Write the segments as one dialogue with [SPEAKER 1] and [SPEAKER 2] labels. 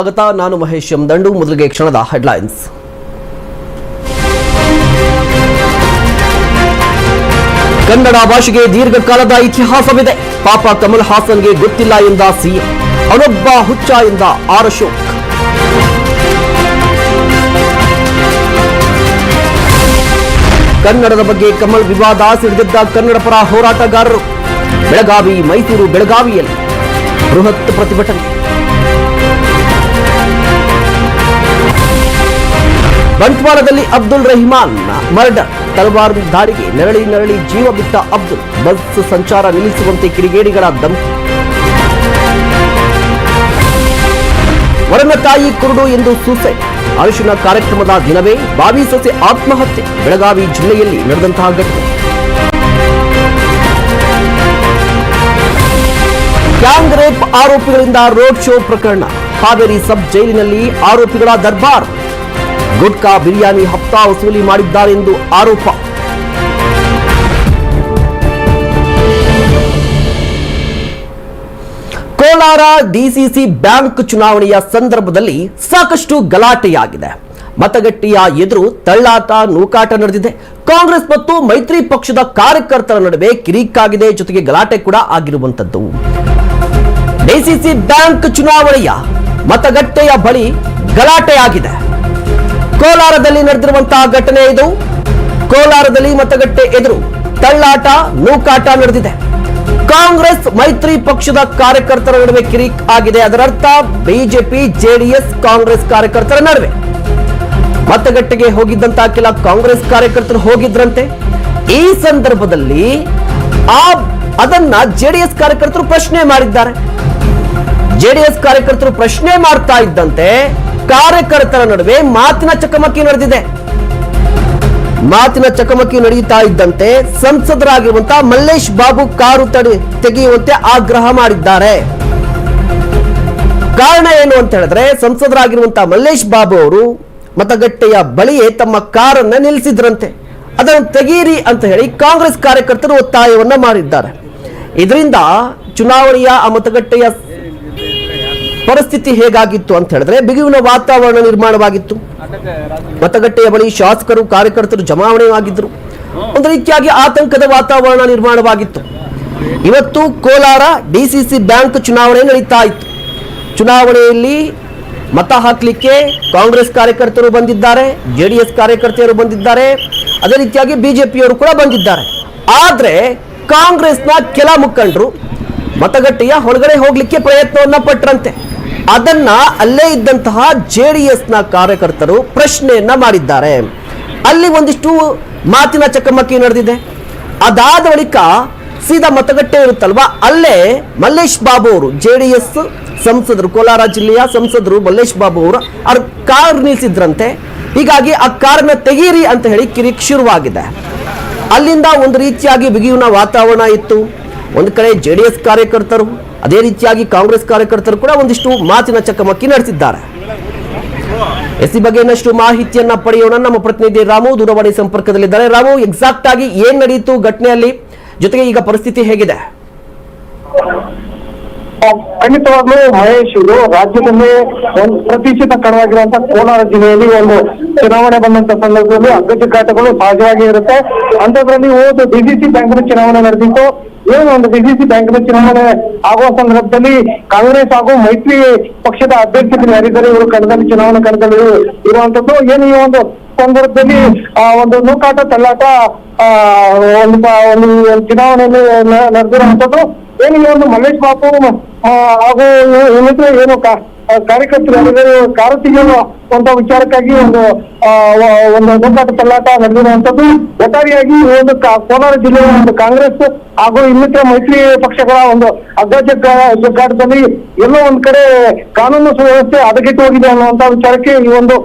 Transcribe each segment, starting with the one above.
[SPEAKER 1] ಸ್ವಾಗತ, ನಾನು ಮಹೇಶ್ ದಂಡು. ಮೊದಲಿಗೆ ಕ್ಷಣದ ಹೆಡ್ಲೈನ್ಸ್ ಕನ್ನಡ ಭಾಷೆಗೆ ದೀರ್ಘಕಾಲದ ಇತಿಹಾಸವಿದೆ. ಪಾಪ ಕಮಲ್ ಹಾಸನ್ಗೆ ಗೊತ್ತಿಲ್ಲ ಎಂದ ಸಿಎಂ. ಅನೊಬ್ಬ ಹುಚ್ಚ ಎಂದ ಆರ್ ಅಶೋಕ್ ಕನ್ನಡದ ಬಗ್ಗೆ ಕಮಲ್ ವಿವಾದ ಸಿಡಿದಿದ್ದ ಕನ್ನಡ ಪರ ಹೋರಾಟಗಾರರು. ಬೆಳಗಾವಿ, ಮೈಸೂರು, ಬೆಳಗಾವಿಯಲ್ಲಿ ಬೃಹತ್ ಪ್ರತಿಭಟನೆ. ಬಂಟ್ವಾಳದಲ್ಲಿ ಅಬ್ದುಲ್ ರೆಹಮಾನ್ ಮರ್ಡರ್ ತಲವಾರು ದಾಳಿಗೆ ನರಳಿ ನರಳಿ ಜೀವ ಬಿಟ್ಟ ಅಬ್ದುಲ್. ಬಸ್ ಸಂಚಾರ ನಿಲ್ಲಿಸುವಂತೆ ಕಿರಿಗೇಡಿಗಳ ಧಮಕಿ ವರನ ತಾಯಿ ಕುರುಡು ಎಂದು ಸೂಸೈಡ್ ಅರಿಶಿನ ಕಾರ್ಯಕ್ರಮದ ದಿನವೇ ಬಾವಿ ಸೊಸೆ ಆತ್ಮಹತ್ಯೆ ಬೆಳಗಾವಿ ಜಿಲ್ಲೆಯಲ್ಲಿ ನಡೆದಂತಹ ಘಟನೆ. ಗ್ಯಾಂಗ್ ರೇಪ್ ಆರೋಪಿಗಳಿಂದ ರೋಡ್ ಶೋ ಪ್ರಕರಣ. ಹಾವೇರಿ ಸಬ್ ಜೈಲಿನಲ್ಲಿ ಆರೋಪಿಗಳ ದರ್ಬಾರ್. ಗುಟ್ಕಾ ಬಿರಿಯಾನಿ ಹಪ್ತಾ ವಸೂಲಿ ಮಾಡಿದ್ದಾರೆಂದು ಆರೋಪ. ಕೋಲಾರ ಡಿಸಿಸಿ ಬ್ಯಾಂಕ್ ಚುನಾವಣೆಯ ಸಂದರ್ಭದಲ್ಲಿ ಸಾಕಷ್ಟು ಗಲಾಟೆಯಾಗಿದೆ. ಮತಗಟ್ಟೆಯ ಎದುರು ತಳ್ಳಾಟ, ನೂಕಾಟ ನಡೆದಿದೆ. ಕಾಂಗ್ರೆಸ್ ಮತ್ತು ಮೈತ್ರಿ ಪಕ್ಷದ ಕಾರ್ಯಕರ್ತರ ನಡುವೆ ಕಿರಿಕಾಗಿದೆ ಜೊತೆಗೆ ಗಲಾಟೆ ಕೂಡ ಆಗಿರುವಂತದ್ದು ಡಿಸಿಸಿ ಬ್ಯಾಂಕ್ ಚುನಾವಣೆಯ ಮತಗಟ್ಟೆಯ ಬಳಿ ಗಲಾಟೆಯಾಗಿದೆ. ಕೋಲಾರದಲ್ಲಿ ನಡೆದಿರುವಂತಹ ಘಟನೆ ಇದು. ಕೋಲಾರದಲ್ಲಿ ಮತಗಟ್ಟೆ ಎದುರು ತಳ್ಳಾಟ, ನೂಕಾಟ ನಡೆದಿದೆ. ಕಾಂಗ್ರೆಸ್ ಮೈತ್ರಿ ಪಕ್ಷದ ಕಾರ್ಯಕರ್ತರ ನಡುವೆ ಕಿರಿಕ್ ಆಗಿದೆ. ಅದರರ್ಥ ಬಿಜೆಪಿ, ಜೆಡಿಎಸ್ ಕಾಂಗ್ರೆಸ್ ಕಾರ್ಯಕರ್ತರ ನಡುವೆ. ಮತಗಟ್ಟೆಗೆ ಹೋಗಿದ್ದಂತಹ ಕೆಲ ಕಾಂಗ್ರೆಸ್ ಕಾರ್ಯಕರ್ತರು ಹೋಗಿದ್ರಂತೆ. ಈ ಸಂದರ್ಭದಲ್ಲಿ ಆ ಅದನ್ನ ಜೆಡಿಎಸ್ ಕಾರ್ಯಕರ್ತರು ಪ್ರಶ್ನೆ ಮಾಡಿದ್ದಾರೆ. ಜೆಡಿಎಸ್ ಕಾರ್ಯಕರ್ತರು ಪ್ರಶ್ನೆ ಮಾಡ್ತಾ ಇದ್ದಂತೆ ಕಾರ್ಯಕರ್ತರ ನಡುವೆ ಮಾತಿನ ಚಕಮಕಿ ನಡೆದಿದೆ. ಮಾತಿನ ಚಕಮಕಿ ನಡೆಯುತ್ತಾ ಇದ್ದಂತೆ ಸಂಸದರಾಗಿರುವಂತಹ ಮಲ್ಲೇಶ್ ಬಾಬು ಕಾರು ತಡೆ, ತೆಗೆಯುವಂತೆ ಆಗ್ರಹ ಮಾಡಿದ್ದಾರೆ. ಕಾರಣ ಏನು ಅಂತ ಹೇಳಿದ್ರೆ ಸಂಸದರಾಗಿರುವಂತಹ ಮಲ್ಲೇಶ್ ಬಾಬು ಅವರು ಮತಗಟ್ಟೆಯ ಬಳಿಯೇ ತಮ್ಮ ಕಾರನ್ನ ನಿಲ್ಲಿಸಿದ್ರಂತೆ. ಅದನ್ನು ತೆಗೀರಿ ಅಂತ ಹೇಳಿ ಕಾಂಗ್ರೆಸ್ ಕಾರ್ಯಕರ್ತರು ಒತ್ತಾಯವನ್ನ ಮಾಡಿದ್ದಾರೆ. ಇದರಿಂದ ಚುನಾವಣೆಯ ಆ ಮತಗಟ್ಟೆಯ ಪರಿಸ್ಥಿತಿ ಹೇಗಾಗಿತ್ತು ಅಂತ ಹೇಳಿದ್ರೆ ಬಿಗುವಿನ ವಾತಾವರಣ ನಿರ್ಮಾಣವಾಗಿತ್ತು. ಮತಗಟ್ಟೆಯ ಬಳಿ ಶಾಸಕರು ಕಾರ್ಯಕರ್ತರು ಜಮಾವಣೆ ಆಗಿದ್ರು ಒಂದು ರೀತಿಯಾಗಿ ಆತಂಕದ ವಾತಾವರಣ ನಿರ್ಮಾಣವಾಗಿತ್ತು. ಇವತ್ತು ಕೋಲಾರ ಡಿಸಿಸಿ ಬ್ಯಾಂಕ್ ಚುನಾವಣೆ ನಡೀತಾ ಇತ್ತು. ಚುನಾವಣೆಯಲ್ಲಿ ಮತ ಹಾಕಲಿಕ್ಕೆ ಕಾಂಗ್ರೆಸ್ ಕಾರ್ಯಕರ್ತರು ಬಂದಿದ್ದಾರೆ ಜೆಡಿಎಸ್ ಕಾರ್ಯಕರ್ತೆಯರು ಬಂದಿದ್ದಾರೆ ಅದೇ ರೀತಿಯಾಗಿ ಬಿಜೆಪಿಯವರು ಕೂಡ ಬಂದಿದ್ದಾರೆ. ಆದರೆ ಕಾಂಗ್ರೆಸ್ನ ಕೆಲ ಮುಖಂಡರು ಮತಗಟ್ಟೆಯ ಹೊರಗಡೆ ಹೋಗ್ಲಿಕ್ಕೆ ಪ್ರಯತ್ನವನ್ನ ಪಟ್ರಂತೆ. ಅದನ್ನ ಅಲ್ಲೇ ಇದ್ದಂತಹ ಜೆ ಡಿ ನ ಕಾರ್ಯಕರ್ತರು ಪ್ರಶ್ನೆಯನ್ನ ಮಾಡಿದ್ದಾರೆ. ಅಲ್ಲಿ ಒಂದಿಷ್ಟು ಮಾತಿನ ಚಕಮಕಿ ನಡೆದಿದೆ. ಅದಾದ ಬಳಿಕ ಸೀದಾ ಮತಗಟ್ಟೆ ಇರುತ್ತಲ್ವಾ? ಅಲ್ಲೇ ಮಲ್ಲೇಶ್ ಬಾಬು ಅವರು ಜೆ ಡಿ ಎಸ್ ಸಂಸದರು, ಕೋಲಾರ ಜಿಲ್ಲೆಯ ಸಂಸದರು ಮಲ್ಲೇಶ್ ಬಾಬು ಅವರು ಅವ್ರ ಕಾರ್ ನಿಲ್ಲಿಸಿದ್ರಂತೆ ಹೀಗಾಗಿ ಆ ಕಾರನ್ನ ತೆಗೀರಿ ಅಂತ ಹೇಳಿ ಕಿರಿಕ್ ಶುರುವಾಗಿದೆ. ಅಲ್ಲಿಂದ ಒಂದು ರೀತಿಯಾಗಿ ಬಿಗಿಯುವ ವಾತಾವರಣ ಇತ್ತು. ಒಂದು ಕಡೆ ಜೆಡಿಎಸ್ ಕಾರ್ಯಕರ್ತರು, ಅದೇ ರೀತಿಯಾಗಿ ಕಾಂಗ್ರೆಸ್ ಕಾರ್ಯಕರ್ತರು ಕೂಡ ಒಂದಿಷ್ಟು ಮಾತಿನ ಚಕಮಕಿ ನಡೆಸಿದ್ದಾರೆ. ಎಸ್ ಈ ಬಗ್ಗೆ ಇನ್ನಷ್ಟು ಮಾಹಿತಿಯನ್ನ ಪಡೆಯೋಣ. ನಮ್ಮ ಪ್ರತಿನಿಧಿ ರಾಮು ದೂರವಾಣಿ ಸಂಪರ್ಕದಲ್ಲಿದ್ದಾರೆ. ರಾಮು ಎಕ್ಸಾಕ್ಟ್ ಆಗಿ ಏನ್ ನಡೆಯಿತು ಘಟನೆಯಲ್ಲಿ? ಜೊತೆಗೆ ಈಗ ಪರಿಸ್ಥಿತಿ ಹೇಗಿದೆ?
[SPEAKER 2] ಖಂಡಿತವಾಗ್ಲೂ ಮಹೇಶ್, ಇದು ರಾಜ್ಯದಲ್ಲಿ ಒಂದು ಪ್ರತಿಷ್ಠಿತ ಕಣವಾಗಿರುವಂತಹ ಕೋಲಾರ ಜಿಲ್ಲೆಯಲ್ಲಿ ಒಂದು ಚುನಾವಣೆ ಬಂದಂತ ಸಂದರ್ಭದಲ್ಲಿ ಅಗ್ಗಜಗ್ಗಾಟಗಳು ಸಹಜವಾಗಿ ಇರುತ್ತೆ. ಅಂತದ್ರಲ್ಲಿ ಹೋದ ಡಿಸಿಸಿ ಬ್ಯಾಂಕ್ನ ಚುನಾವಣೆ ನಡೆದಿತ್ತು. ಏನು ಒಂದು ಡಿಸಿಸಿ ಬ್ಯಾಂಕ್ನ ಚುನಾವಣೆ ಆಗುವ ಸಂದರ್ಭದಲ್ಲಿ ಕಾಂಗ್ರೆಸ್ ಹಾಗೂ ಮೈತ್ರಿ ಪಕ್ಷದ ಅಭ್ಯರ್ಥಿಗಳು ಯಾರಿದ್ದಾರೆ? ಇವರು ಕಣದಲ್ಲಿ ಚುನಾವಣಾ ಕಣದಲ್ಲಿ ಇರುವಂತದ್ದು. ಏನು ಈ ಒಂದು ಸಂದರ್ಭದಲ್ಲಿ ಆ ಒಂದು ನೂಕಾಟ ತಳ್ಳಾಟ ಆ ಒಂದು ಚುನಾವಣೆಯಲ್ಲಿ ನಡೆದಿರುವಂತದ್ದು? ಏನು ಈ ಒಂದು ಮಲ್ಲೇಶ್ ಆ, ಹಾಗೂ ಇನ್ನಿತರ ಏನು ಕಾರ್ಯಕರ್ತರು ಯಾರಿದ್ದಾರೆ ಕಾರ ತೆಗೆಯುವಂತ ವಿಚಾರಕ್ಕಾಗಿ ಒಂದು ಒಂದು ನೂಕಾಟ ತಳ್ಳಾಟ ನಡೆದಿರುವಂತದ್ದು ಒಟ್ಟಾರೆಯಾಗಿ ಒಂದು ಕೋಲಾರ ಜಿಲ್ಲೆಯ ಒಂದು ಕಾಂಗ್ರೆಸ್ ಹಾಗೂ ಇನ್ನಿತರ ಮೈತ್ರಿ ಪಕ್ಷಗಳ ಒಂದು ಅಗ್ಗಜಗ್ಗ ಜಗ್ಗಾಟದಲ್ಲಿ ಎಲ್ಲೋ ಒಂದ್ ಕಡೆ ಕಾನೂನು ಸುವ್ಯವಸ್ಥೆ ಹದಗೆಟ್ಟು ಹೋಗಿದೆ ಅನ್ನುವಂತ ವಿಚಾರಕ್ಕೆ ಈ ಒಂದು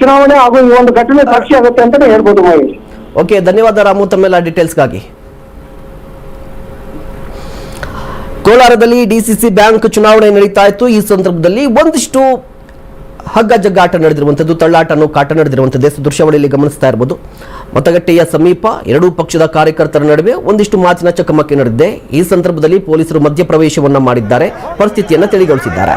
[SPEAKER 2] ಚುನಾವಣೆ ಹಾಗೂ ಈ ಒಂದು ಘಟನೆ ಸಾಕ್ಷಿ ಆಗುತ್ತೆ ಅಂತಾನೆ ಹೇಳ್ಬೋದು ಮಹೇಶ್
[SPEAKER 1] ಓಕೆ ಧನ್ಯವಾದ ರಾಮು, ತಮ್ಮೆಲ್ಲ ಡೀಟೇಲ್ಸ್ಗಾಗಿ ಕೋಲಾರದಲ್ಲಿ ಡಿಸಿಸಿ ಬ್ಯಾಂಕ್ ಚುನಾವಣೆ ನಡೀತಾ ಇತ್ತು. ಈ ಸಂದರ್ಭದಲ್ಲಿ ಒಂದಿಷ್ಟು ಹಗ್ಗ ಜಗ್ಗಾಟ ನಡೆದಿರುವಂಥದ್ದು ಅನ್ನೋ ಕಾಟ ನಡೆದಿರುವಂಥದ್ದು ದೃಶ್ಯಾವಳಿಯಲ್ಲಿ ಗಮನಿಸ್ತಾ ಇರ್ಬೋದು. ಮತಗಟ್ಟೆಯ ಸಮೀಪ ಎರಡೂ ಪಕ್ಷದ ಕಾರ್ಯಕರ್ತರ ನಡುವೆ ಒಂದಿಷ್ಟು ಮಾತಿನ ಚಕಮಕಿ ನಡೆದಿದೆ. ಈ ಸಂದರ್ಭದಲ್ಲಿ ಪೊಲೀಸರು ಮಧ್ಯಪ್ರವೇಶವನ್ನು ಮಾಡಿದ್ದಾರೆ. ಪರಿಸ್ಥಿತಿಯನ್ನು ತಿಳಿಗೊಳಿಸಿದ್ದಾರೆ.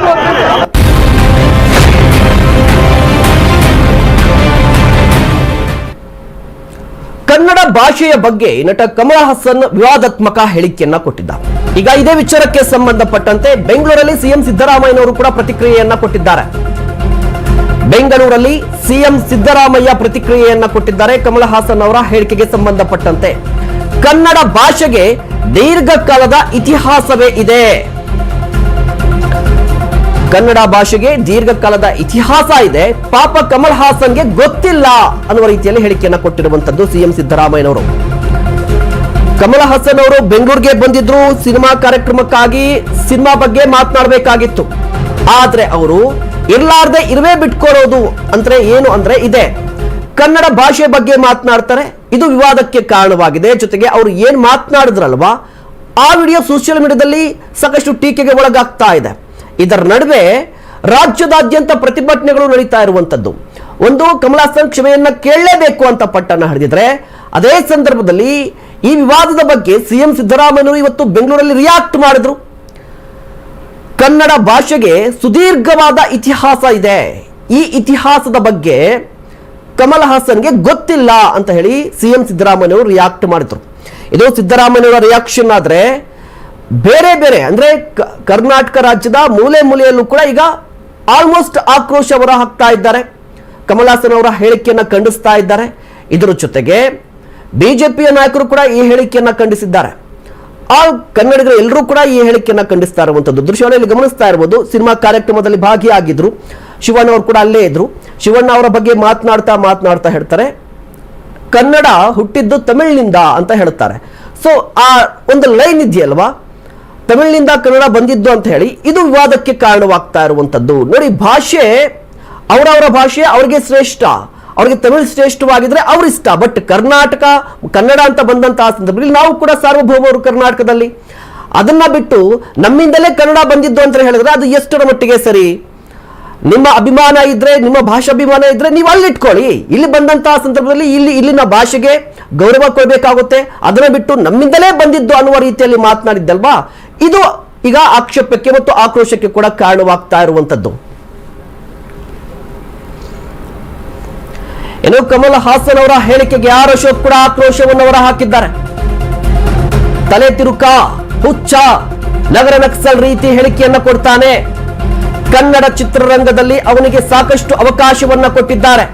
[SPEAKER 1] ಭಾಷೆಯ ಬಗ್ಗೆ ನಟ ಕಮಲ್ ಹಾಸನ್ ವಿವಾದಾತ್ಮಕ ಹೇಳಿಕೆಯನ್ನ ಕೊಟ್ಟಿದ್ದ ಈಗ ಇದೇ ವಿಚಾರಕ್ಕೆ ಸಂಬಂಧಪಟ್ಟಂತೆ ಬೆಂಗಳೂರಲ್ಲಿ ಸಿಎಂ ಸಿದ್ದರಾಮಯ್ಯನವರು ಕೂಡ ಪ್ರತಿಕ್ರಿಯೆಯನ್ನ ಕೊಟ್ಟಿದ್ದಾರೆ. ಬೆಂಗಳೂರಲ್ಲಿ ಸಿಎಂ ಸಿದ್ದರಾಮಯ್ಯ ಪ್ರತಿಕ್ರಿಯೆಯನ್ನ ಕೊಟ್ಟಿದ್ದಾರೆ ಕಮಲ್ ಹಾಸನ್ ಅವರ ಹೇಳಿಕೆಗೆ ಸಂಬಂಧಪಟ್ಟಂತೆ. ಕನ್ನಡ ಭಾಷೆಗೆ ದೀರ್ಘಕಾಲದ ಇತಿಹಾಸವೇ ಇದೆ. ಕನ್ನಡ ಭಾಷೆಗೆ ದೀರ್ಘಕಾಲದ ಇತಿಹಾಸ ಇದೆ. ಪಾಪ ಕಮಲ್ ಹಾಸನ್ಗೆ ಗೊತ್ತಿಲ್ಲ ಅನ್ನುವ ರೀತಿಯಲ್ಲಿ ಹೇಳಿಕೆಯನ್ನ ಕೊಟ್ಟಿರುವಂತದ್ದು ಸಿಎಂ ಸಿದ್ದರಾಮಯ್ಯನವರು. ಕಮಲ್ ಹಾಸನ್ ಅವರು ಬೆಂಗಳೂರಿಗೆ ಬಂದಿದ್ರು. ಸಿನಿಮಾ ಕಾರ್ಯಕ್ರಮಕ್ಕಾಗಿ, ಸಿನಿಮಾ ಬಗ್ಗೆ ಮಾತನಾಡಬೇಕಾಗಿತ್ತು. ಆದ್ರೆ ಅವರು ಇರ್ಲಾರ್ದೆ ಇರುವೆ ಬಿಟ್ಕೊಳ್ಳೋದು ಅಂದ್ರೆ ಏನು ಅಂದ್ರೆ ಇದೆ. ಕನ್ನಡ ಭಾಷೆ ಬಗ್ಗೆ ಮಾತನಾಡ್ತಾರೆ. ಇದು ವಿವಾದಕ್ಕೆ ಕಾರಣವಾಗಿದೆ. ಜೊತೆಗೆ ಅವರು ಏನ್ ಮಾತನಾಡಿದ್ರಲ್ವಾ? ಆ ವಿಡಿಯೋ ಸೋಷಿಯಲ್ ಮೀಡಿಯಾದಲ್ಲಿ ಸಾಕಷ್ಟು ಟೀಕೆಗೆ ಒಳಗಾಗ್ತಾ ಇದೆ. ಇದರ ನಡುವೆ ರಾಜ್ಯದಾದ್ಯಂತ ಪ್ರತಿಭಟನೆಗಳು ನಡೀತಾ ಇರುವಂತದ್ದು. ಒಂದು ಕಮಲಾಸನ್ ಕ್ಷಮೆಯನ್ನ ಕೇಳಲೇಬೇಕು ಅಂತ ಪಟ್ಟನ್ನು ಹಿಡಿದಿದ್ರೆ, ಅದೇ ಸಂದರ್ಭದಲ್ಲಿ ಈ ವಿವಾದದ ಬಗ್ಗೆ ಸಿಎಂ ಸಿದ್ದರಾಮಯ್ಯರು ಇವತ್ತು ಬೆಂಗಳೂರಲ್ಲಿ ರಿಯಾಕ್ಟ್ ಮಾಡಿದ್ರು. ಕನ್ನಡ ಭಾಷೆಗೆ ಸುದೀರ್ಘವಾದ ಇತಿಹಾಸ ಇದೆ. ಈ ಇತಿಹಾಸದ ಬಗ್ಗೆ ಕಮಲ್ ಹಾಸನ್ಗೆ ಗೊತ್ತಿಲ್ಲ ಅಂತ ಹೇಳಿ ಸಿಎಂ ಸಿದ್ದರಾಮಯ್ಯವರು ರಿಯಾಕ್ಟ್ ಮಾಡಿದ್ರು. ಇದು ಸಿದ್ದರಾಮಯ್ಯವರ ರಿಯಾಕ್ಷನ್ ಆದ್ರೆ ಬೇರೆ ಬೇರೆ, ಅಂದ್ರೆ ಕರ್ನಾಟಕ ರಾಜ್ಯದ ಮೂಲೆ ಮೂಲೆಯಲ್ಲೂ ಕೂಡ ಈಗ ಆಲ್ಮೋಸ್ಟ್ ಆಕ್ರೋಶ ಹೊರ ಹಾಕ್ತಾ ಇದ್ದಾರೆ. ಕಮಲಾಸನ್ ಅವರ ಹೇಳಿಕೆಯನ್ನು ಖಂಡಿಸ್ತಾ ಇದ್ದಾರೆ. ಇದರ ಜೊತೆಗೆ ಬಿಜೆಪಿಯ ನಾಯಕರು ಕೂಡ ಈ ಹೇಳಿಕೆಯನ್ನು ಖಂಡಿಸಿದ್ದಾರೆ. ಆ ಕನ್ನಡಿಗರು ಎಲ್ಲರೂ ಕೂಡ ಈ ಹೇಳಿಕೆಯನ್ನು ಖಂಡಿಸ್ತಾ ಇರುವಂತದ್ದು. ದೃಶ್ಯವನ್ನು ಇಲ್ಲಿ ಗಮನಿಸ್ತಾ ಇರಬಹುದು ಸಿನಿಮಾ ಕಾರ್ಯಕ್ರಮದಲ್ಲಿ ಭಾಗಿಯಾಗಿದ್ರು. ಶಿವಣ್ಣ ಅವರು ಕೂಡ ಅಲ್ಲೇ ಇದ್ರು. ಶಿವಣ್ಣ ಅವರ ಬಗ್ಗೆ ಮಾತನಾಡ್ತಾ ಮಾತನಾಡ್ತಾ ಹೇಳ್ತಾರೆ. ಕನ್ನಡ ಹುಟ್ಟಿದ್ದು ತಮಿಳಿನಿಂದ ಅಂತ ಹೇಳ್ತಾರೆ. ಸೊ ಆ ಒಂದು ಲೈನ್ ಇದೆಯಲ್ವಾ? ತಮಿಳಿನಿಂದ ಕನ್ನಡ ಬಂದಿದ್ದು ಅಂತ ಹೇಳಿ ಇದು ವಿವಾದಕ್ಕೆ ಕಾರಣವಾಗ್ತಾ ಇರುವಂತದ್ದು. ನೋಡಿ, ಭಾಷೆ, ಅವರವರ ಭಾಷೆ ಅವ್ರಿಗೆ ಶ್ರೇಷ್ಠ. ಅವ್ರಿಗೆ ತಮಿಳು ಶ್ರೇಷ್ಠವಾಗಿದ್ರೆ ಅವ್ರ ಇಷ್ಟ ಬಟ್ ಕರ್ನಾಟಕ, ಕನ್ನಡ ಅಂತ ಬಂದಂತಹ ಸಂದರ್ಭದಲ್ಲಿ ನಾವು ಕೂಡ ಸಾರ್ವಭೌಮರು ಕರ್ನಾಟಕದಲ್ಲಿ. ಅದನ್ನ ಬಿಟ್ಟು ನಮ್ಮಿಂದಲೇ ಕನ್ನಡ ಬಂದಿದ್ದು ಅಂತ ಹೇಳಿದ್ರೆ ಅದು ಎಷ್ಟರ ಮಟ್ಟಿಗೆ ಸರಿ? ನಿಮ್ಮ ಅಭಿಮಾನ ಇದ್ರೆ, ನಿಮ್ಮ ಭಾಷಾಭಿಮಾನ ಇದ್ರೆ ನೀವು ಅಲ್ಲಿ ಇಟ್ಕೊಳ್ಳಿ ಇಲ್ಲಿ ಬಂದಂತಹ ಸಂದರ್ಭದಲ್ಲಿ ಇಲ್ಲಿ ಇಲ್ಲಿನ ಭಾಷೆಗೆ ಗೌರವ ಕೊಡಬೇಕಾಗುತ್ತೆ. ಅದನ್ನ ಬಿಟ್ಟು ನಮ್ಮಿಂದಲೇ ಬಂದಿದ್ದು ಅನ್ನುವ ರೀತಿಯಲ್ಲಿ ಮಾತನಾಡಿದ್ದಲ್ವಾ? ಇದು ಈಗ ಆಕ್ಷೇಪಕ್ಕೆ ಮತ್ತು ಆಕ್ರೋಶಕ್ಕೆ ಕೂಡ ಕಾರಣವಾಗ್ತಾ ಇರುವಂತದ್ದು. ಏನು ಕಮಲ್ ಹಾಸನ್ ಅವರ ಹೇಳಿಕೆಗೆ ಆರ್ ಅಶೋಕ್ ಕೂಡ ಆಕ್ರೋಶವನ್ನು ಅವರ ಹಾಕಿದ್ದಾರೆ ತಲೆ ತಿರುಕ, ಹುಚ್ಚ, ನಗರ ನಕ್ಸಲ್ ರೀತಿ ಹೇಳಿಕೆಯನ್ನ ಕೊಡ್ತಾನೆ. ಕನ್ನಡ ಚಿತ್ರರಂಗದಲ್ಲಿ ಅವನಿಗೆ ಸಾಕಷ್ಟು ಅವಕಾಶವನ್ನ ಕೊಟ್ಟಿದ್ದಾರೆ.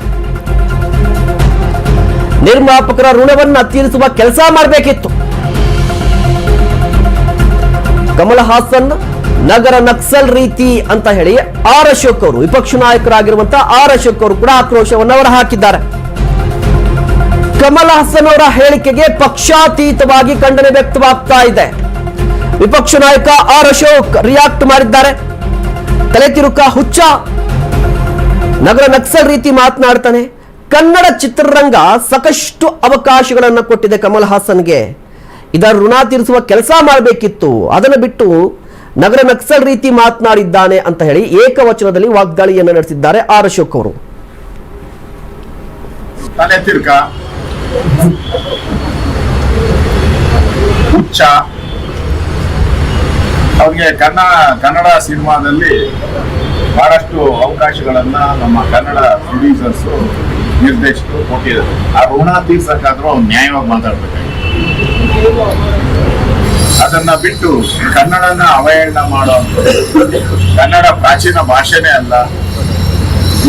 [SPEAKER 1] ನಿರ್ಮಾಪಕರ ಋಣವನ್ನ ತೀರಿಸುವ ಕೆಲಸ ಮಾಡಬೇಕಿತ್ತು. ಕಮಲ್ ಹಾಸನ್ ನಗರ ನಕ್ಸಲ್ ರೀತಿ ಅಂತ ಹೇಳಿ ಆರ್ ಅಶೋಕ್ ಅವರು, ವಿಪಕ್ಷ ನಾಯಕರಾಗಿರುವಂತಹ ಆರ್ ಅಶೋಕ್ ಅವರು ಕೂಡ ಆಕ್ರೋಶವನ್ನು ಅವರು ಹಾಕಿದ್ದಾರೆ. ಕಮಲ್ ಹಾಸನ್ ಅವರ ಹೇಳಿಕೆಗೆ ಪಕ್ಷಾತೀತವಾಗಿ ಖಂಡನೆ ವ್ಯಕ್ತವಾಗ್ತಾ ಇದೆ. ವಿಪಕ್ಷ ನಾಯಕ ಆರ್ ಅಶೋಕ್ ರಿಯಾಕ್ಟ್ ಮಾಡಿದ್ದಾರೆ. ತಲೆ ತಿರುಕ ಹುಚ್ಚ, ನಗರ ನಕ್ಸಲ್ ರೀತಿ ಮಾತನಾಡ್ತಾನೆ. ಕನ್ನಡ ಚಿತ್ರರಂಗ ಸಾಕಷ್ಟು ಅವಕಾಶಗಳನ್ನು ಕೊಟ್ಟಿದೆ ಕಮಲ್ ಹಾಸನ್ಗೆ ಇದರ ಋಣ ತೀರಿಸುವ ಕೆಲಸ ಮಾಡಬೇಕಿತ್ತು. ಅದನ್ನು ಬಿಟ್ಟು ನಗರ ನಕ್ಸಲ್ ರೀತಿ ಮಾತನಾಡಿದ್ದಾನೆ ಅಂತ ಹೇಳಿ ಏಕವಚನದಲ್ಲಿ ವಾಗ್ದಾಳಿಯನ್ನು ನಡೆಸಿದ್ದಾರೆ ಆರ್ ಅಶೋಕ್ ಅವರು.
[SPEAKER 3] ಹುಚ್ಚ. ಅವ್ರಿಗೆ ಕನ್ನಡ ಕನ್ನಡ ಸಿನಿಮಾದಲ್ಲಿ ಬಹಳಷ್ಟು ಅವಕಾಶಗಳನ್ನ ನಮ್ಮ ಕನ್ನಡ ಪ್ರೊಡ್ಯೂಸರ್ಸ್ ನಿರ್ದೇಶಕರು ಕೊಟ್ಟಿದ್ದಾರೆ. ಆ ಋಣ ತೀರ್ಸಕ್ಕಾದ್ರೂ ನ್ಯಾಯವಾಗಿ ಮಾತಾಡ್ಬೇಕಾಗಿತ್ತು. ಅದನ್ನ ಬಿಟ್ಟು ಕನ್ನಡನ ಅವಹೇಳನ ಮಾಡೋ ಕನ್ನಡ ಪ್ರಾಚೀನ ಭಾಷೆನೇ ಅಲ್ಲ.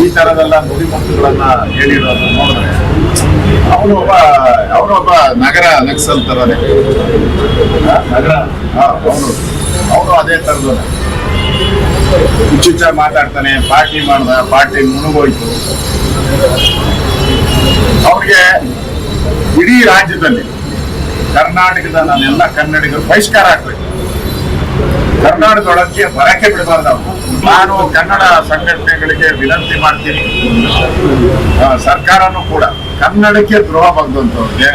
[SPEAKER 3] ಈ ತರದೆಲ್ಲ ನುಡಿಮುತ್ತುಗಳನ್ನ ಹೇಳಿರೋದು ನೋಡಿದ್ರೆ ಅವನು ಒಬ್ಬ ಅವನೊಬ್ಬ ನಗರ ನಕ್ಸಲ್ ತರನೇ. ನಗರ? ಅವನು. ಅವನು ಅದೇ ತರದವನೇ. ಹುಚ್ಚುಚ್ಚ ಮಾತಾಡ್ತಾನೆ, ಪಾರ್ಟಿ ಮಾಡ್ದ, ಪಾರ್ಟಿ ಮುಳುಗೋಯ್ತು ಅವ್ರಿಗೆ ಇಡೀ ರಾಜ್ಯದಲ್ಲಿ ಕರ್ನಾಟಕದ ನಾನೆಲ್ಲ ಕನ್ನಡಿಗರು ಬಹಿಷ್ಕಾರ ಆಗ್ಬೇಕು. ಕರ್ನಾಟಕದೊಳಕ್ಕೆ ಬರಕ್ಕೆ ಬಿಡಬಾರ್ದು. ನಾನು ಕನ್ನಡ ಸಂಘಟನೆಗಳಿಗೆ ವಿನಂತಿ ಮಾಡ್ತೀನಿ. ಸರ್ಕಾರನು ಕೂಡ ಕನ್ನಡಕ್ಕೆ ದ್ರೋಹ ಬಂದಂತವ್ರಿಗೆ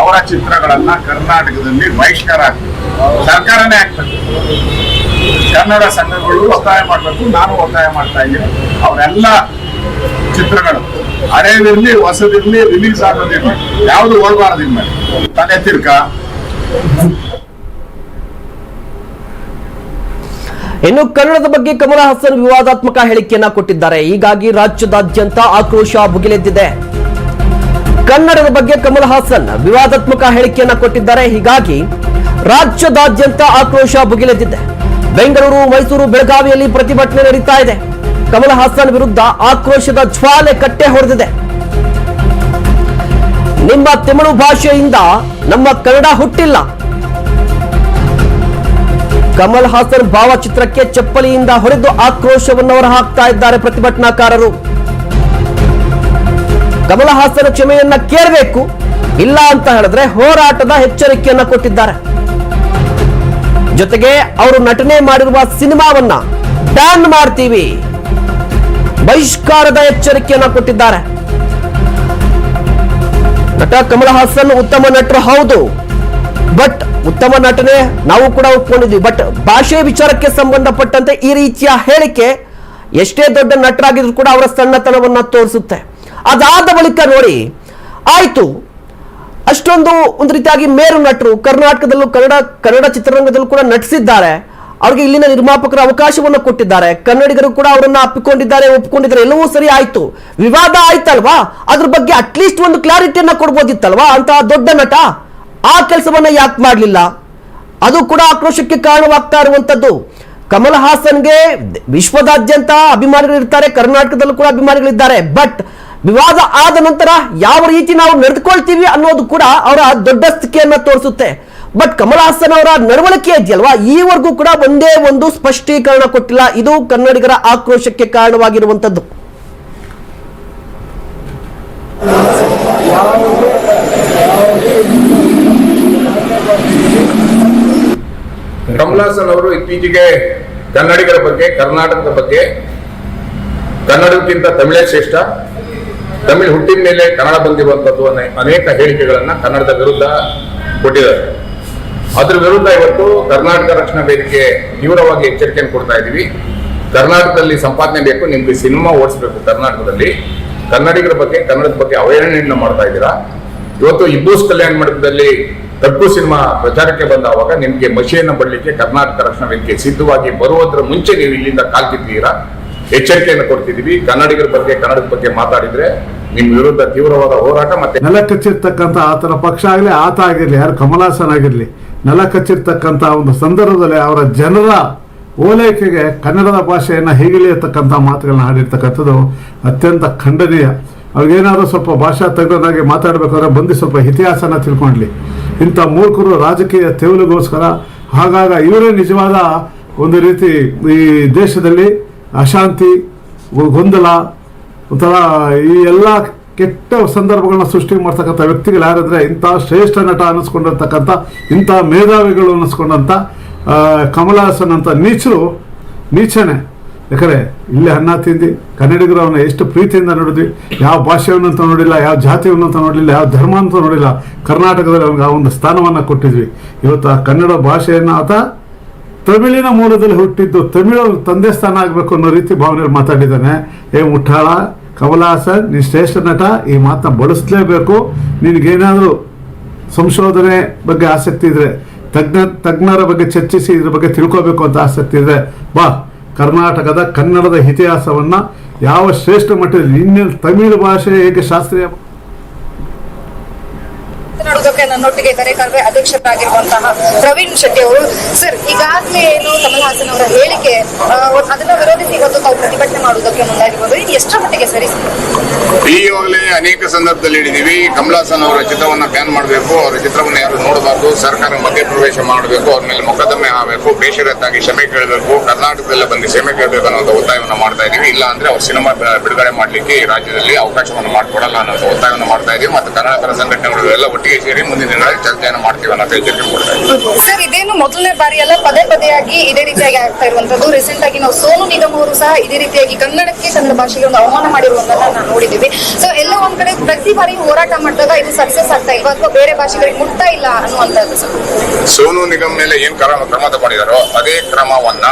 [SPEAKER 3] ಅವರ ಚಿತ್ರಗಳನ್ನ ಕರ್ನಾಟಕದಲ್ಲಿ ಬಹಿಷ್ಕಾರ ಆಗ್ತದೆ ಸರ್ಕಾರನೇ ಆಗ್ತದೆ ಕನ್ನಡ ಸಂಘಗಳು ಒತ್ತಾಯ ಮಾಡಬೇಕು, ನಾನು ಒತ್ತಾಯ ಮಾಡ್ತಾ ಇದ್ದೀನಿ. ಅವರೆಲ್ಲ ಚಿತ್ರಗಳು. ಹಳೇದಿರ್ಲಿ, ಹೊಸದಿರ್ಲಿ ರಿಲೀಸ್ ಆಗೋದಿರ್ಲಿ ಯಾವುದು ಓಡಬಾರದು ಇನ್ಮೇಲೆ. ತಲೆ ತಿರ್ಕ.
[SPEAKER 1] ಇನ್ನು ಕನ್ನಡದ ಬಗ್ಗೆ ಕಮಲ ಹಾಸನ್ ವಿವಾದಾತ್ಮಕ ಹೇಳಿಕೆಯನ್ನ ಕೊಟ್ಟಿದ್ದಾರೆ. ಹೀಗಾಗಿ ರಾಜ್ಯದಾದ್ಯಂತ ಆಕ್ರೋಶ ಭುಗಿಲೆದ್ದಿದೆ. ಕನ್ನಡದ ಬಗ್ಗೆ ಕಮಲ್ ಹಾಸನ್ ವಿವಾದಾತ್ಮಕ ಹೇಳಿಕೆಯನ್ನ ಕೊಟ್ಟಿದ್ದಾರೆ. ಹೀಗಾಗಿ ರಾಜ್ಯದಾದ್ಯಂತ ಆಕ್ರೋಶ ಭುಗಿಲೆದ್ದಿದೆ. ಬೆಂಗಳೂರು, ಮೈಸೂರು, ಬೆಳಗಾವಿಯಲ್ಲಿ ಪ್ರತಿಭಟನೆ ನಡೀತಾ ಇದೆ. ಕಮಲ್ ಹಾಸನ್ ವಿರುದ್ಧ ಆಕ್ರೋಶದ ಜ್ವಾಲೆ ಕಟ್ಟೆ ಹೊಡೆದಿದೆ. ನಿಮ್ಮ ತಮಿಳು ಭಾಷೆಯಿಂದ ನಮ್ಮ ಕನ್ನಡ ಹುಟ್ಟಿಲ್ಲ. ಕಮಲ್ ಹಾಸನ್ ಭಾವಚಿತ್ರಕ್ಕೆ ಚಪ್ಪಲಿಯಿಂದ ಹೊಡೆದು ಆಕ್ರೋಶವನ್ನು ಹಾಕ್ತಾ ಇದ್ದಾರೆ ಪ್ರತಿಭಟನಾಕಾರರು. ಕಮಲ್ ಹಾಸನ್ ಕ್ಷಮೆಯನ್ನ ಕೇಳಬೇಕು, ಇಲ್ಲ ಅಂತ ಹೇಳಿದ್ರೆ ಹೋರಾಟದ ಎಚ್ಚರಿಕೆಯನ್ನ ಕೊಟ್ಟಿದ್ದಾರೆ. ಜೊತೆಗೆ ಅವರು ನಟನೆ ಮಾಡಿರುವ ಸಿನಿಮಾವನ್ನ ಬ್ಯಾನ್ ಮಾಡ್ತೀವಿ. ಬಹಿಷ್ಕಾರದ ಎಚ್ಚರಿಕೆಯನ್ನು ಕೊಟ್ಟಿದ್ದಾರೆ. ನಟ ಕಮಲ್ ಹಾಸನ್ ಉತ್ತಮ ನಟರು ಹೌದು. ಬಟ್ ಉತ್ತಮ ನಟನೆ ನಾವು ಕೂಡ ಒಪ್ಕೊಂಡಿದ್ವಿ ಬಟ್ ಭಾಷೆ ವಿಚಾರಕ್ಕೆ ಸಂಬಂಧಪಟ್ಟಂತೆ ಈ ರೀತಿಯ ಹೇಳಿಕೆ ಎಷ್ಟೇ ದೊಡ್ಡ ನಟರಾಗಿದ್ರು ಕೂಡ ಅವರ ಸಣ್ಣತನವನ್ನ ತೋರಿಸುತ್ತೆ. ಅದಾದ ಬಳಿಕ ನೋಡಿ, ಆಯ್ತು. ಅಷ್ಟೊಂದು ಒಂದು ರೀತಿಯಾಗಿ ಮೇರು ನಟರು ಕರ್ನಾಟಕದಲ್ಲೂ ಕನ್ನಡ ಕನ್ನಡ ಚಿತ್ರರಂಗದಲ್ಲೂ ಕೂಡ ನಟಿಸಿದ್ದಾರೆ. ಅವ್ರಿಗೆ ಇಲ್ಲಿನ ನಿರ್ಮಾಪಕರ ಅವಕಾಶವನ್ನು ಕೊಟ್ಟಿದ್ದಾರೆ. ಕನ್ನಡಿಗರು ಕೂಡ ಅವರನ್ನ ಅಪ್ಪಿಕೊಂಡಿದ್ದಾರೆ, ಒಪ್ಪಿಕೊಂಡಿದ್ದಾರೆ. ಎಲ್ಲವೂ ಸರಿ ಆಯ್ತು. ವಿವಾದ ಆಯ್ತಲ್ವಾ? ಅದ್ರ ಬಗ್ಗೆ ಅಟ್ಲೀಸ್ಟ್ ಒಂದು ಕ್ಲಾರಿಟಿಯನ್ನ ಕೊಡ್ಬೋದಿತ್ತಲ್ವಾ? ಅಂತ ದೊಡ್ಡ ನಟ ಆ ಕೆಲಸವನ್ನ ಯಾಕೆ ಮಾಡಲಿಲ್ಲ? ಅದು ಕೂಡ ಆಕ್ರೋಶಕ್ಕೆ ಕಾರಣವಾಗ್ತಾ ಇರುವಂತದ್ದು. ಕಮಲ್ ಹಾಸನ್ಗೆ ವಿಶ್ವದಾದ್ಯಂತ ಅಭಿಮಾನಿಗಳಿರ್ತಾರೆ ಕರ್ನಾಟಕದಲ್ಲೂ ಕೂಡ ಅಭಿಮಾನಿಗಳಿದ್ದಾರೆ ಬಟ್ ವಿವಾದ ಆದ ನಂತರ ಯಾವ ರೀತಿ ನಾವು ನಡೆದುಕೊಳ್ತೀವಿ ಅನ್ನೋದು ಕೂಡ ಅವರ ದೊಡ್ಡ ಸ್ಥಿತಿಯನ್ನು ತೋರಿಸುತ್ತೆ. ಬಟ್ ಕಮಲ್ ಹಾಸನ್ ಅವರ ನಡವಳಿಕೆ ಇದೆಯಲ್ವಾ ಈವರೆಗೂ ಕೂಡ ಒಂದೇ ಒಂದು ಸ್ಪಷ್ಟೀಕರಣ ಕೊಟ್ಟಿಲ್ಲ. ಇದು ಕನ್ನಡಿಗರ ಆಕ್ರೋಶಕ್ಕೆ ಕಾರಣವಾಗಿರುವಂತದ್ದು.
[SPEAKER 4] ಕಮಲಾಸನ್ ಅವರು ಇತ್ತೀಚೆಗೆ ಕನ್ನಡಿಗರ ಬಗ್ಗೆ, ಕರ್ನಾಟಕದ ಬಗ್ಗೆ, ಕನ್ನಡಕ್ಕಿಂತ ತಮಿಳೇ ಶ್ರೇಷ್ಠ, ತಮಿಳ್ ಹುಟ್ಟಿದ ಮೇಲೆ ಕನ್ನಡ ಬಂದಿರುವಂತದ್ದು ಅನೇಕ ಹೇಳಿಕೆಗಳನ್ನ ಕನ್ನಡದ ವಿರುದ್ಧ ಕೊಟ್ಟಿದ್ದಾರೆ. ಅದ್ರ ವಿರುದ್ಧ ಇವತ್ತು ಕರ್ನಾಟಕ ರಕ್ಷಣಾ ವೇದಿಕೆ ತೀವ್ರವಾಗಿ ಎಚ್ಚರಿಕೆಯನ್ನು ಕೊಡ್ತಾ ಇದ್ದೀವಿ. ಕರ್ನಾಟಕದಲ್ಲಿ ಸಂಪಾದನೆ ಬೇಕು, ನಿಮ್ಗೆ ಸಿನಿಮಾ ಓಡಿಸ್ಬೇಕು ಕರ್ನಾಟಕದಲ್ಲಿ. ಕನ್ನಡಿಗರ ಬಗ್ಗೆ, ಕನ್ನಡದ ಬಗ್ಗೆ ಅವೇರಣೆಯನ್ನು ಮಾಡ್ತಾ ಇದ್ದೀರಾ? ಇವತ್ತು ಇಬ್ಬೂಸ್ ಕಲ್ಯಾಣ ಮಂಟಪದಲ್ಲಿ ತಪ್ಪು ಸಿನಿಮಾ ಪ್ರಚಾರಕ್ಕೆ ಬಂದಾವಾಗ ನಿಮಗೆ ಮಷಿಯನ್ನು ಬಡಲಿಕ್ಕೆ ಕರ್ನಾಟಕ ರಕ್ಷಣಾ ವೇದಿಕೆ ಸಿದ್ಧವಾಗಿ ಬರುವುದರ ಮುಂಚೆ ನೀವು ಇಲ್ಲಿಂದ ಕಾಲ್ಕಿದ್ದೀರಾ? ಎಚ್ಚರಿಕೆಯನ್ನು ಕೊಡ್ತಿದ್ದೀವಿ. ಕನ್ನಡಿಗರ ಬಗ್ಗೆ, ಕನ್ನಡದ ಬಗ್ಗೆ ಮಾತಾಡಿದ್ರೆ ನಿಮ್ ವಿರುದ್ಧ ತೀವ್ರವಾದ ಹೋರಾಟ ಮತ್ತೆ
[SPEAKER 5] ನೆಲ ಕಚ್ಚಿರ್ತಕ್ಕಂಥ ಆತನ ಪಕ್ಷ ಆಗಲಿ, ಆತ ಆಗಿರಲಿ, ಯಾರು ಕಮಲಾಸನ್ ಆಗಿರಲಿ, ನೆಲ ಕಚ್ಚಿರ್ತಕ್ಕಂಥ ಒಂದು ಸಂದರ್ಭದಲ್ಲಿ ಅವರ ಜನರ ಓಲೈಕೆಗೆ ಕನ್ನಡದ ಭಾಷೆಯನ್ನು ಹೇಗಿಳಿಯತಕ್ಕಂಥ ಮಾತುಗಳನ್ನ ಆಡಿರ್ತಕ್ಕಂಥದ್ದು ಅತ್ಯಂತ ಖಂಡನೀಯ. ಅವ್ರಿಗೇನಾದ್ರೂ ಸ್ವಲ್ಪ ಭಾಷಾ ತಜ್ಞರಾಗಿ ಮಾತಾಡಬೇಕಾದ್ರೆ ಬಂದು ಸ್ವಲ್ಪ ಇತಿಹಾಸನ ತಿಳ್ಕೊಂಡ್ಲಿ. ಇಂಥ ಮೂರ್ಖರು ರಾಜಕೀಯ ತೆವಲಿಗೋಸ್ಕರ ಹಾಗಾಗ ಇವರೇ ನಿಜವಾದ ಒಂದು ರೀತಿ ಈ ದೇಶದಲ್ಲಿ ಅಶಾಂತಿ, ಗೊಂದಲ ಒಂಥರ ಈ ಎಲ್ಲ ಕೆಟ್ಟ ಸಂದರ್ಭಗಳನ್ನ ಸೃಷ್ಟಿ ಮಾಡ್ತಕ್ಕಂಥ ವ್ಯಕ್ತಿಗಳು ಯಾರಂದ್ರೆ ಇಂಥ ಶ್ರೇಷ್ಠ ನಟ ಅನ್ನಿಸ್ಕೊಂಡಿರ್ತಕ್ಕಂಥ ಇಂಥ ಮೇಧಾವಿಗಳು ಅನ್ನಿಸ್ಕೊಂಡಂಥ ಕಮಲಹಾಸನ್ ಹಾಸನ್ ಅಂತ ನೀಚರು, ನೀಚನೆ. ಯಾಕಂದ್ರೆ ಇಲ್ಲಿ ಅನ್ನ ತಿಂದು, ಕನ್ನಡಿಗರು ಅವನ್ನ ಎಷ್ಟು ಪ್ರೀತಿಯಿಂದ ನೋಡಿದ್ವಿ, ಯಾವ ಭಾಷೆಯನ್ನು ಅಂತ ನೋಡಿಲ್ಲ, ಯಾವ ಜಾತಿಯನ್ನು ಅಂತ ನೋಡಲಿಲ್ಲ, ಯಾವ ಧರ್ಮ ಅಂತ ನೋಡಿಲ್ಲ, ಕರ್ನಾಟಕದಲ್ಲಿ ಅವನಿಗೆ ಆ ಒಂದು ಸ್ಥಾನವನ್ನು ಕೊಟ್ಟಿದ್ವಿ. ಇವತ್ತು ಆ ಕನ್ನಡ ಭಾಷೆಯನ್ನು ಆತ ತಮಿಳಿನ ಮೂಲದಲ್ಲಿ ಹುಟ್ಟಿದ್ದು ತಮಿಳು ತಂದೆ ಸ್ಥಾನ ಆಗಬೇಕು ಅನ್ನೋ ರೀತಿ ಭಾವನೆಯಲ್ಲಿ ಮಾತಾಡಿದ್ದಾನೆ. ಏ ಮುಠಾಳ ಕಮಲಾಸನ್ ನೀನು ಶ್ರೇಷ್ಠ ನಟ, ಈ ಮಾತನ್ನ ಬಳಸಲೇಬೇಕು. ನಿನಗೇನಾದರೂ ಸಂಶೋಧನೆ ಬಗ್ಗೆ ಆಸಕ್ತಿ ಇದ್ರೆ, ತಜ್ಞ, ತಜ್ಞರ ಬಗ್ಗೆ ಚರ್ಚಿಸಿ, ಇದ್ರ ಬಗ್ಗೆ ತಿಳ್ಕೋಬೇಕು ಅಂತ ಆಸಕ್ತಿ ಇದ್ರೆ, ಬಾ, ಕರ್ನಾಟಕದ ಕನ್ನಡದ ಇತಿಹಾಸವನ್ನು ಯಾವ ಶ್ರೇಷ್ಠ ಮಟ್ಟದಲ್ಲಿ ಇನ್ನೇನು ತಮಿಳು ಭಾಷೆ ಹೇಗೆ ಶಾಸ್ತ್ರೀಯ
[SPEAKER 6] ಮಾತನಾಡುವುದಕ್ಕೆ ನನ್ನೊಟ್ಟಿಗೆ ಕರೆಕಾಲ್ವೆ ಅಧ್ಯಕ್ಷರಾಗಿರುವಂತಹ ಪ್ರವೀಣ್ ಶೆಟ್ಟಿ ಅವರು. ಸರ್, ಈಗಾಗಲೇ ಏನು ಕಮಲ್ ಹಾಸನ್ ಅವರ ಹೇಳಿಕೆ ಅದನ್ನ ವಿರೋಧಿಸಿ ಇವತ್ತು ತಾವು ಪ್ರತಿಭಟನೆ ಮಾಡುವುದಕ್ಕೆ ಮುಂದಾಗಿರ್ಬೋದು. ಇದು ಎಷ್ಟರ ಮಟ್ಟಿಗೆ ಸರಿ?
[SPEAKER 3] ಈವಾಗಲೇ ಅನೇಕ ಸಂದರ್ಭದಲ್ಲಿ ಹೇಳಿದೀವಿ ಕಮಲಾಸನ್ ಅವರ ಚಿತ್ರವನ್ನ ಬ್ಯಾನ್ ಮಾಡಬೇಕು, ಅವರ ಚಿತ್ರವನ್ನ ಯಾರು ನೋಡಬಾರ್ದು ಸರ್ಕಾರ ಮಧ್ಯಪ್ರವೇಶ ಮಾಡಬೇಕು, ಅವ್ರ ಮೇಲೆ ಮೊಕದ್ದಮೆ ಆಗಬೇಕು ಬೇಷರತ್ತಾಗಿ ಕ್ಷಮೆ ಕೇಳಬೇಕು, ಕರ್ನಾಟಕದಲ್ಲೇ ಬಂದು ಕ್ಷಮೆ ಕೇಳಬೇಕು ಅನ್ನೋ ಒತ್ತಾಯವನ್ನು ಮಾಡ್ತಾ ಇದೀವಿ. ಇಲ್ಲ ಅಂದ್ರೆ ಅವ್ರ ಸಿನಿಮಾ ಬಿಡುಗಡೆ ಮಾಡಲಿಕ್ಕೆ ರಾಜ್ಯದಲ್ಲಿ ಅವಕಾಶವನ್ನು ಮಾಡಿಕೊಡಲ್ಲ ಅನ್ನೋ ಒತ್ತಾಯವನ್ನು ಮಾಡ್ತಾ ಇದೀವಿ ಮತ್ತು ಕನ್ನಡ ಸಂಘಟನೆಗಳು ಎಲ್ಲ ಒಟ್ಟಿಗೆ ಸೇರಿ ಮುಂದಿನ ದಿನಗಳಲ್ಲಿ ಚರ್ಚೆಯನ್ನು ಮಾಡ್ತೀವಿ ಅನ್ನೋ ಎಚ್ಚರಿಕೆ ಕೊಡ್ತಾ ಇದ್ದೀವಿ
[SPEAKER 6] ಸರ್, ಇದೇನು ಮೊದಲನೇ ಬಾರಿ ಅಲ್ಲ ಪದೇ ಪದೇಯಾಗಿ ಇದೇ ರೀತಿಯಾಗಿ ಆಗ್ತಾ ಇರುವಂತದ್ದು ರೀಸೆಂಟ್ ಆಗಿ ನಾವು ಸೋನು ನಿಗಮ್ ಅವರು ಸಹ ಇದೇ ರೀತಿಯಾಗಿ ಕನ್ನಡಕ್ಕೆ ಕನ್ನಡ ಭಾಷೆಗೆ ಒಂದು ಅವಮಾನ ಮಾಡಿರುವಂತಹ ನಾವು ನೋಡಿದೀವಿ ಸೊ ಎಲ್ಲ ಒಂದ್ ಕಡೆ ಪ್ರತಿ ಬಾರಿ ಹೋರಾಟ ಮಾಡಿದಾಗ ಇದು ಸಕ್ಸಸ್ ಆಗ್ತಾ ಇಲ್ವಾ? ಅಥವಾ ಬೇರೆ ಭಾಷೆಗಳಿಗೆ ಮುಟ್ತಾ ಇಲ್ಲ ಅನ್ನುವಂಥದ್ದು
[SPEAKER 4] ಸೋನು ನಿಗಮ್ ಮೇಲೆ ಏನ್ ಕ್ರಮ ಕ್ರಮ ತಗೊಂಡಿದಾರೋ ಅದೇ ಕ್ರಮವನ್ನ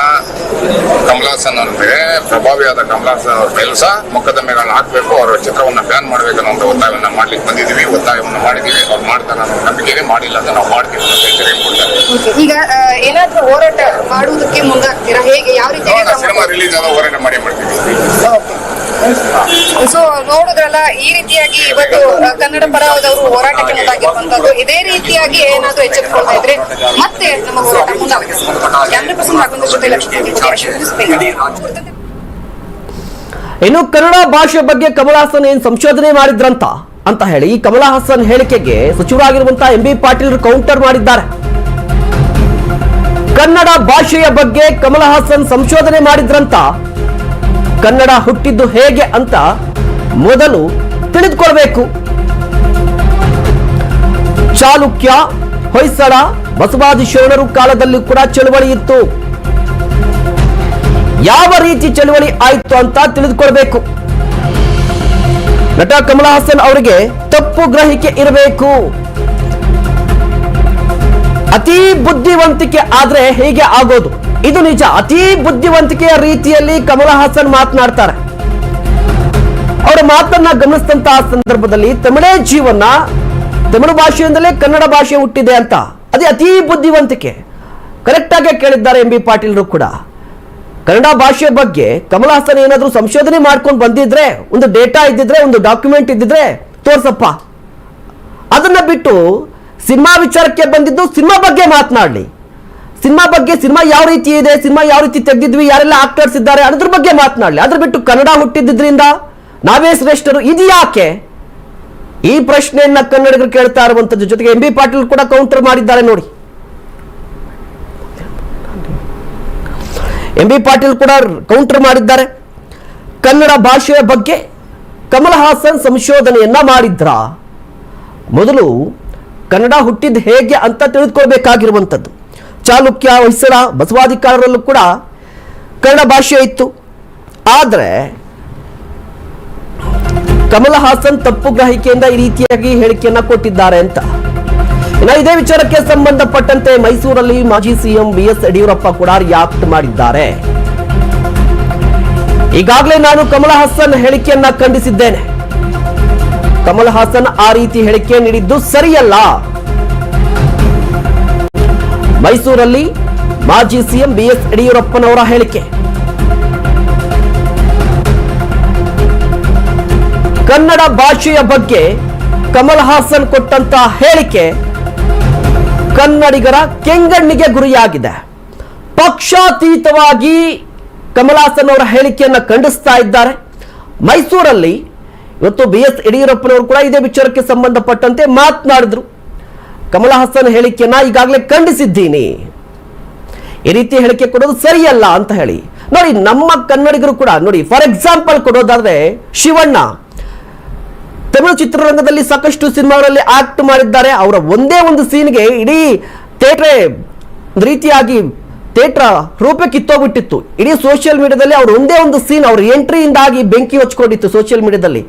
[SPEAKER 4] ಕಮಲಾಸನ್ ಅಂದ್ರೆ ಪ್ರಭಾವಿಯಾದ ಕಮಲಾಸನ್ ಅವ್ರ ಕೆಲಸ ಸಹ ಮೊಕದ್ದಮೆಗಳನ್ನ ಹಾಕ್ಬೇಕು ಅವರ ಚಿತ್ರವನ್ನ ಬ್ಯಾನ್ ಮಾಡ್ಬೇಕು ಅನ್ನೋ ಒತ್ತಾಯವನ್ನ ಮಾಡ್ಲಿಕ್ಕೆ ಬಂದಿದೀವಿ ಒತ್ತಾಯವನ್ನ ಮಾಡಿದೀವಿ ಅವ್ರು ಮಾಡ್ತಾರೆ ಅನ್ನೋ ನಂಬಿಕೆಗೆ ಮಾಡಿಲ್ಲ ಅಂತ ನಾವು ಮಾಡ್ತೀವಿ ಅಂತ ಹೇಳ್ತಾರೆ
[SPEAKER 6] ಈಗ ಏನಾದ್ರೂ ಹೋರಾಟ ಮಾಡುವುದಕ್ಕೆ ಮುಂದಾಗ್ತೀರಾ? ಹೇಗೆ ಯಾವ ರೀತಿ
[SPEAKER 4] ಸಿನಿಮಾ ರಿಲೀಸ್ ಆದ ಹೋರಾಟ ಮಾಡಿ ಮಾಡ್ತೀವಿ.
[SPEAKER 6] ಸೊ ನೋಡಿದ್ರಲ್ಲ, ಈ ರೀತಿಯಾಗಿ ಇವತ್ತು ಕನ್ನಡ ಪರವಾದವರು ಹೋರಾಟಕ್ಕೆ ಮುಂದಾಗಿರುವಂತದ್ದು, ಇದೇ ರೀತಿಯಾಗಿ ಏನಾದ್ರೂ ಎಚ್ಚೆತ್ತುಕೊಳ್ತಾ ಇದ್ರೆ ಮತ್ತೆ ನಮ್ಮ ಹೋರಾಟ ಮುಂದಾಗುತ್ತೆ
[SPEAKER 1] ಇನ್ನು ಕನ್ನಡ ಭಾಷೆ ಬಗ್ಗೆ ಕಮಲ್ ಹಾಸನ್ ಏನ್ ಸಂಶೋಧನೆ ಮಾಡಿದ್ರಂತ ಅಂತ ಹೇಳಿ ಈ ಕಮಲ್ ಹಾಸನ್ ಹೇಳಿಕೆಗೆ ಸಚಿವರಾಗಿರುವಂತಹ ಎಂ ಬಿ ಪಾಟೀಲ್ ಕೌಂಟರ್ ಮಾಡಿದ್ದಾರೆ. ಕನ್ನಡ ಭಾಷೆಯ ಬಗ್ಗೆ ಕಮಲ್ ಹಾಸನ್ ಸಂಶೋಧನೆ ಮಾಡಿದ್ರಂತ ಕನ್ನಡ ಹುಟ್ಟಿದ್ದು ಹೇಗೆ ಅಂತ ಮೊದಲು ತಿಳಿದುಕೊಳ್ಬೇಕು. ಚಾಲುಕ್ಯ, ಹೊಯ್ಸಳ, ಬಸವಾದಿ ಶರಣರು ಕಾಲದಲ್ಲಿ ಕೂಡ ಚಳುವಳಿ ಇತ್ತು. ಯಾವ ರೀತಿ ಚಳುವಳಿ ಆಯಿತು ಅಂತ ತಿಳಿದುಕೊಳ್ಬೇಕು. ನಟ ಕಮಲ ಹಾಸನ್ ಅವರಿಗೆ ತಪ್ಪು ಗ್ರಹಿಕೆ ಇರಬೇಕು. ಅತಿ ಬುದ್ಧಿವಂತಿಕೆ ಆದ್ರೆ ಹೇಗೆ ಆಗೋದು? ಇದು ನಿಜ. ಅತಿ ಬುದ್ಧಿವಂತಿಕೆಯ ರೀತಿಯಲ್ಲಿ ಕಮಲ ಹಾಸನ್ ಮಾತನಾಡ್ತಾರೆ. ಅವರ ಮಾತನ್ನ ಗಮನಿಸಿದಂತಹ ಸಂದರ್ಭದಲ್ಲಿ ತಮಿಳೇ ಜೀವನ ತಮಿಳು ಭಾಷೆಯಿಂದಲೇ ಕನ್ನಡ ಭಾಷೆ ಹುಟ್ಟಿದೆ ಅಂತ. ಅದೇ ಅತಿ ಬುದ್ಧಿವಂತಿಕೆ. ಕರೆಕ್ಟ್ ಆಗಿ ಕೇಳಿದ್ದಾರೆ ಎಂ ಬಿ ಪಾಟೀಲ್ರು ಕೂಡ. ಕನ್ನಡ ಭಾಷೆಯ ಬಗ್ಗೆ ಕಮಲ್ ಹಾಸನ್ ಏನಾದರೂ ಸಂಶೋಧನೆ ಮಾಡ್ಕೊಂಡು ಬಂದಿದ್ರೆ, ಒಂದು ಡೇಟಾ ಇದ್ದಿದ್ರೆ, ಒಂದು ಡಾಕ್ಯುಮೆಂಟ್ ಇದ್ದಿದ್ರೆ ತೋರ್ಸಪ್ಪ. ಅದನ್ನ ಬಿಟ್ಟು ಸಿನಿಮಾ ವಿಚಾರಕ್ಕೆ ಬಂದಿದ್ದು ಸಿನಿಮಾ ಬಗ್ಗೆ ಮಾತನಾಡಲಿ. ಸಿನಿಮಾ ಬಗ್ಗೆ ಸಿನಿಮಾ ಯಾವ ರೀತಿ ಇದೆ, ಸಿನಿಮಾ ಯಾವ ರೀತಿ ತೆಗೆದಿದ್ವಿ, ಯಾರೆಲ್ಲ ಆಕ್ಟರ್ಸ್ ಇದ್ದಾರೆ, ಅದ್ರ ಬಗ್ಗೆ ಮಾತನಾಡಲಿ. ಅದ್ರ ಬಿಟ್ಟು ಕನ್ನಡ ಹುಟ್ಟಿದ್ರಿಂದ ನಾವೇ ಶ್ರೇಷ್ಠರು, ಇದು ಯಾಕೆ? ಈ ಪ್ರಶ್ನೆಯನ್ನ ಕನ್ನಡಿಗರು ಕೇಳ್ತಾ ಇರುವಂತದ್ದು. ಜೊತೆಗೆ ಎಂ ಬಿ ಪಾಟೀಲ್ ಕೂಡ ಕೌಂಟರ್ ಮಾಡಿದ್ದಾರೆ ನೋಡಿ. ಎಂ ಬಿ ಪಾಟೀಲ್ ಕೂಡ ಕೌಂಟರ್ ಮಾಡಿದ್ದಾರೆ. ಕನ್ನಡ ಭಾಷೆಯ ಬಗ್ಗೆ ಕಮಲ್ ಹಾಸನ್ ಸಂಶೋಧನೆಯನ್ನ ಮಾಡಿದ್ರ? ಮೊದಲು ಕನ್ನಡ ಹುಟ್ಟಿದ ಹೇಗೆ ಅಂತ ತಿಳಿದುಕೊಳ್ಬೇಕಾಗಿರುವಂಥದ್ದು ಚಾಲುಕ್ಯ ಹೊಯ್ಸಳ ಬಸವಾಧಿಕಾರರಲ್ಲೂ ಕೂಡ ಕನ್ನಡ ಭಾಷೆ ಇತ್ತು. ಆದರೆ ಕಮಲ ಹಾಸನ್ ತಪ್ಪು ಗ್ರಹಿಕೆಯಿಂದ ಈ ರೀತಿಯಾಗಿ ಹೇಳಿಕೆಯನ್ನ ಕೊಟ್ಟಿದ್ದಾರೆ ಅಂತ. ಇನ್ನು ಇದೇ ವಿಚಾರಕ್ಕೆ ಸಂಬಂಧಪಟ್ಟಂತೆ ಮೈಸೂರಲ್ಲಿ ಮಾಜಿ ಸಿಎಂ ಬಿ ಎಸ್ ಯಡಿಯೂರಪ್ಪ ಕೂಡ ರಿಯಾಕ್ಟ್ ಮಾಡಿದ್ದಾರೆ. ಈಗಾಗಲೇ ನಾನು ಕಮಲ ಹಾಸನ್ ಹೇಳಿಕೆಯನ್ನ ಖಂಡಿಸಿದ್ದೇನೆ. ಕಮಲ್ ಹಾಸನ್ ಆ ರೀತಿ ಹೇಳಿಕೆ ನೀಡಿದ್ದು ಸರಿಯಲ್ಲ. ಮೈಸೂರಲ್ಲಿ ಮಾಜಿ ಸಿಎಂ ಬಿಎಸ್ ಯಡಿಯೂರಪ್ಪನವರ ಹೇಳಿಕೆ. ಕನ್ನಡ ಭಾಷೆಯ ಬಗ್ಗೆ ಕಮಲ್ ಹಾಸನ್ ಕೊಟ್ಟಂತ ಹೇಳಿಕೆ ಕನ್ನಡಿಗರ ಕೆಂಗಣ್ಣಿಗೆ ಗುರಿಯಾಗಿದೆ. ಪಕ್ಷಾತೀತವಾಗಿ ಕಮಲ್ ಹಾಸನ್ ಅವರ ಹೇಳಿಕೆಯನ್ನು ಖಂಡಿಸ್ತಾ ಇದ್ದಾರೆ. ಮೈಸೂರಲ್ಲಿ ಇವತ್ತು ಬಿ ಎಸ್ ಯಡಿಯೂರಪ್ಪನವರು ಕೂಡ ಇದೇ ವಿಚಾರಕ್ಕೆ ಸಂಬಂಧಪಟ್ಟಂತೆ ಮಾತನಾಡಿದ್ರು. ಕಮಲ್ ಹಾಸನ್ ಹೇಳಿಕೆಯನ್ನ ಈಗಾಗಲೇ ಖಂಡಿಸಿದ್ದೀನಿ. ಈ ರೀತಿ ಹೇಳಿಕೆ ಕೊಡೋದು ಸರಿಯಲ್ಲ ಅಂತ ಹೇಳಿ. ನೋಡಿ, ನಮ್ಮ ಕನ್ನಡಿಗರು ಕೂಡ, ನೋಡಿ ಫಾರ್ ಎಕ್ಸಾಂಪಲ್ ಕೊಡೋದಾದ್ರೆ ಶಿವಣ್ಣ. ತಮಿಳು ಚಿತ್ರರಂಗದಲ್ಲಿ ಸಾಕಷ್ಟು ಸಿನಿಮಾಗಳಲ್ಲಿ ಆಕ್ಟ್ ಮಾಡಿದ್ದಾರೆ. ಅವರ ಒಂದೇ ಒಂದು ಸೀನ್ಗೆ ಇಡೀ ಥಿಯೇಟ್ರೆ ರೀತಿಯಾಗಿ ಥಿಯೇಟ್ರ ರೂಪೆ ಕಿತ್ತೋಗ್ಬಿಟ್ಟಿತ್ತು. ಇಡೀ ಸೋಷಿಯಲ್ ಮೀಡಿಯಾದಲ್ಲಿ ಅವ್ರು ಒಂದೇ ಒಂದು ಸೀನ್ ಅವ್ರ ಎಂಟ್ರಿಯಿಂದಾಗಿ ಬೆಂಕಿ ಹಚ್ಕೊಂಡಿತ್ತು ಸೋಷಿಯಲ್ ಮೀಡಿಯಾದಲ್ಲಿ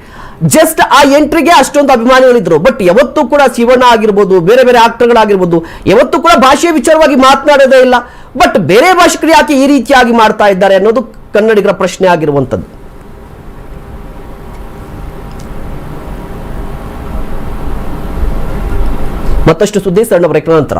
[SPEAKER 1] ಜಸ್ಟ್ ಆ ಎಂಟ್ರಿಗೆ ಅಷ್ಟೊಂದು ಅಭಿಮಾನಿಗಳಿದ್ರು. ಬಟ್ ಯಾವತ್ತೂ ಕೂಡ ಶಿವಣ್ಣ ಆಗಿರ್ಬೋದು, ಬೇರೆ ಬೇರೆ ಆಕ್ಟರ್ಗಳಾಗಿರ್ಬೋದು ಯಾವತ್ತೂ ಕೂಡ ಭಾಷೆ ವಿಚಾರವಾಗಿ ಮಾತನಾಡೋದೇ ಇಲ್ಲ. ಬಟ್ ಬೇರೆ ಭಾಷಿಕರು ಯಾಕೆ ಈ ರೀತಿಯಾಗಿ ಮಾಡ್ತಾ ಇದ್ದಾರೆ ಅನ್ನೋದು ಕನ್ನಡಿಗರ ಪ್ರಶ್ನೆ ಆಗಿರುವಂಥದ್ದು. ಮತ್ತಷ್ಟು ಸುದ್ದಿ ಸಣ್ಣ ಬ್ರೇಕ್ ನಂತರ.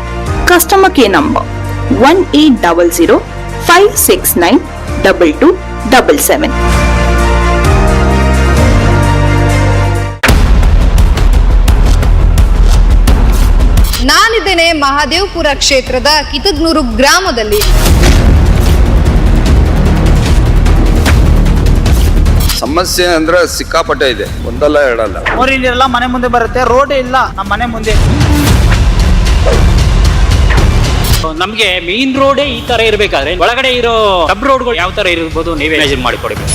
[SPEAKER 7] Customer care number 1800-569-2277.
[SPEAKER 6] ನಾನಿದ್ದೇನೆ ಮಹಾದೇವಪುರ ಕ್ಷೇತ್ರದ ಕಿತಗ್ನೂರು ಗ್ರಾಮದಲ್ಲಿ.
[SPEAKER 8] ಸಮಸ್ಯೆ ಅಂದ್ರೆ ಸಿಕ್ಕಾಪಟ್ಟೆ ಇದೆ ಒಂದಲ್ಲ ಎರಡಲ್ಲ.
[SPEAKER 9] ಮನೆ ಮುಂದೆ ಬರುತ್ತೆ ರೋಡ್ ಇಲ್ಲ ನಮ್ಮ ಮನೆ ಮುಂದೆ.
[SPEAKER 10] ನಮ್ಗೆ ಮೇನ್ ರೋಡೇ ಈ ತರ ಇರಬೇಕಾದ್ರೆ ಒಳಗಡೆ ಇರೋ ಸಬ್ ರೋಡ್ಗಳು ಯಾವ ತರ ಇರ್ಬೋದು ನೀವೇ ಇಮ್ಯಾಜಿನ್ ಮಾಡಿಕೊಡ್ಬೇಕು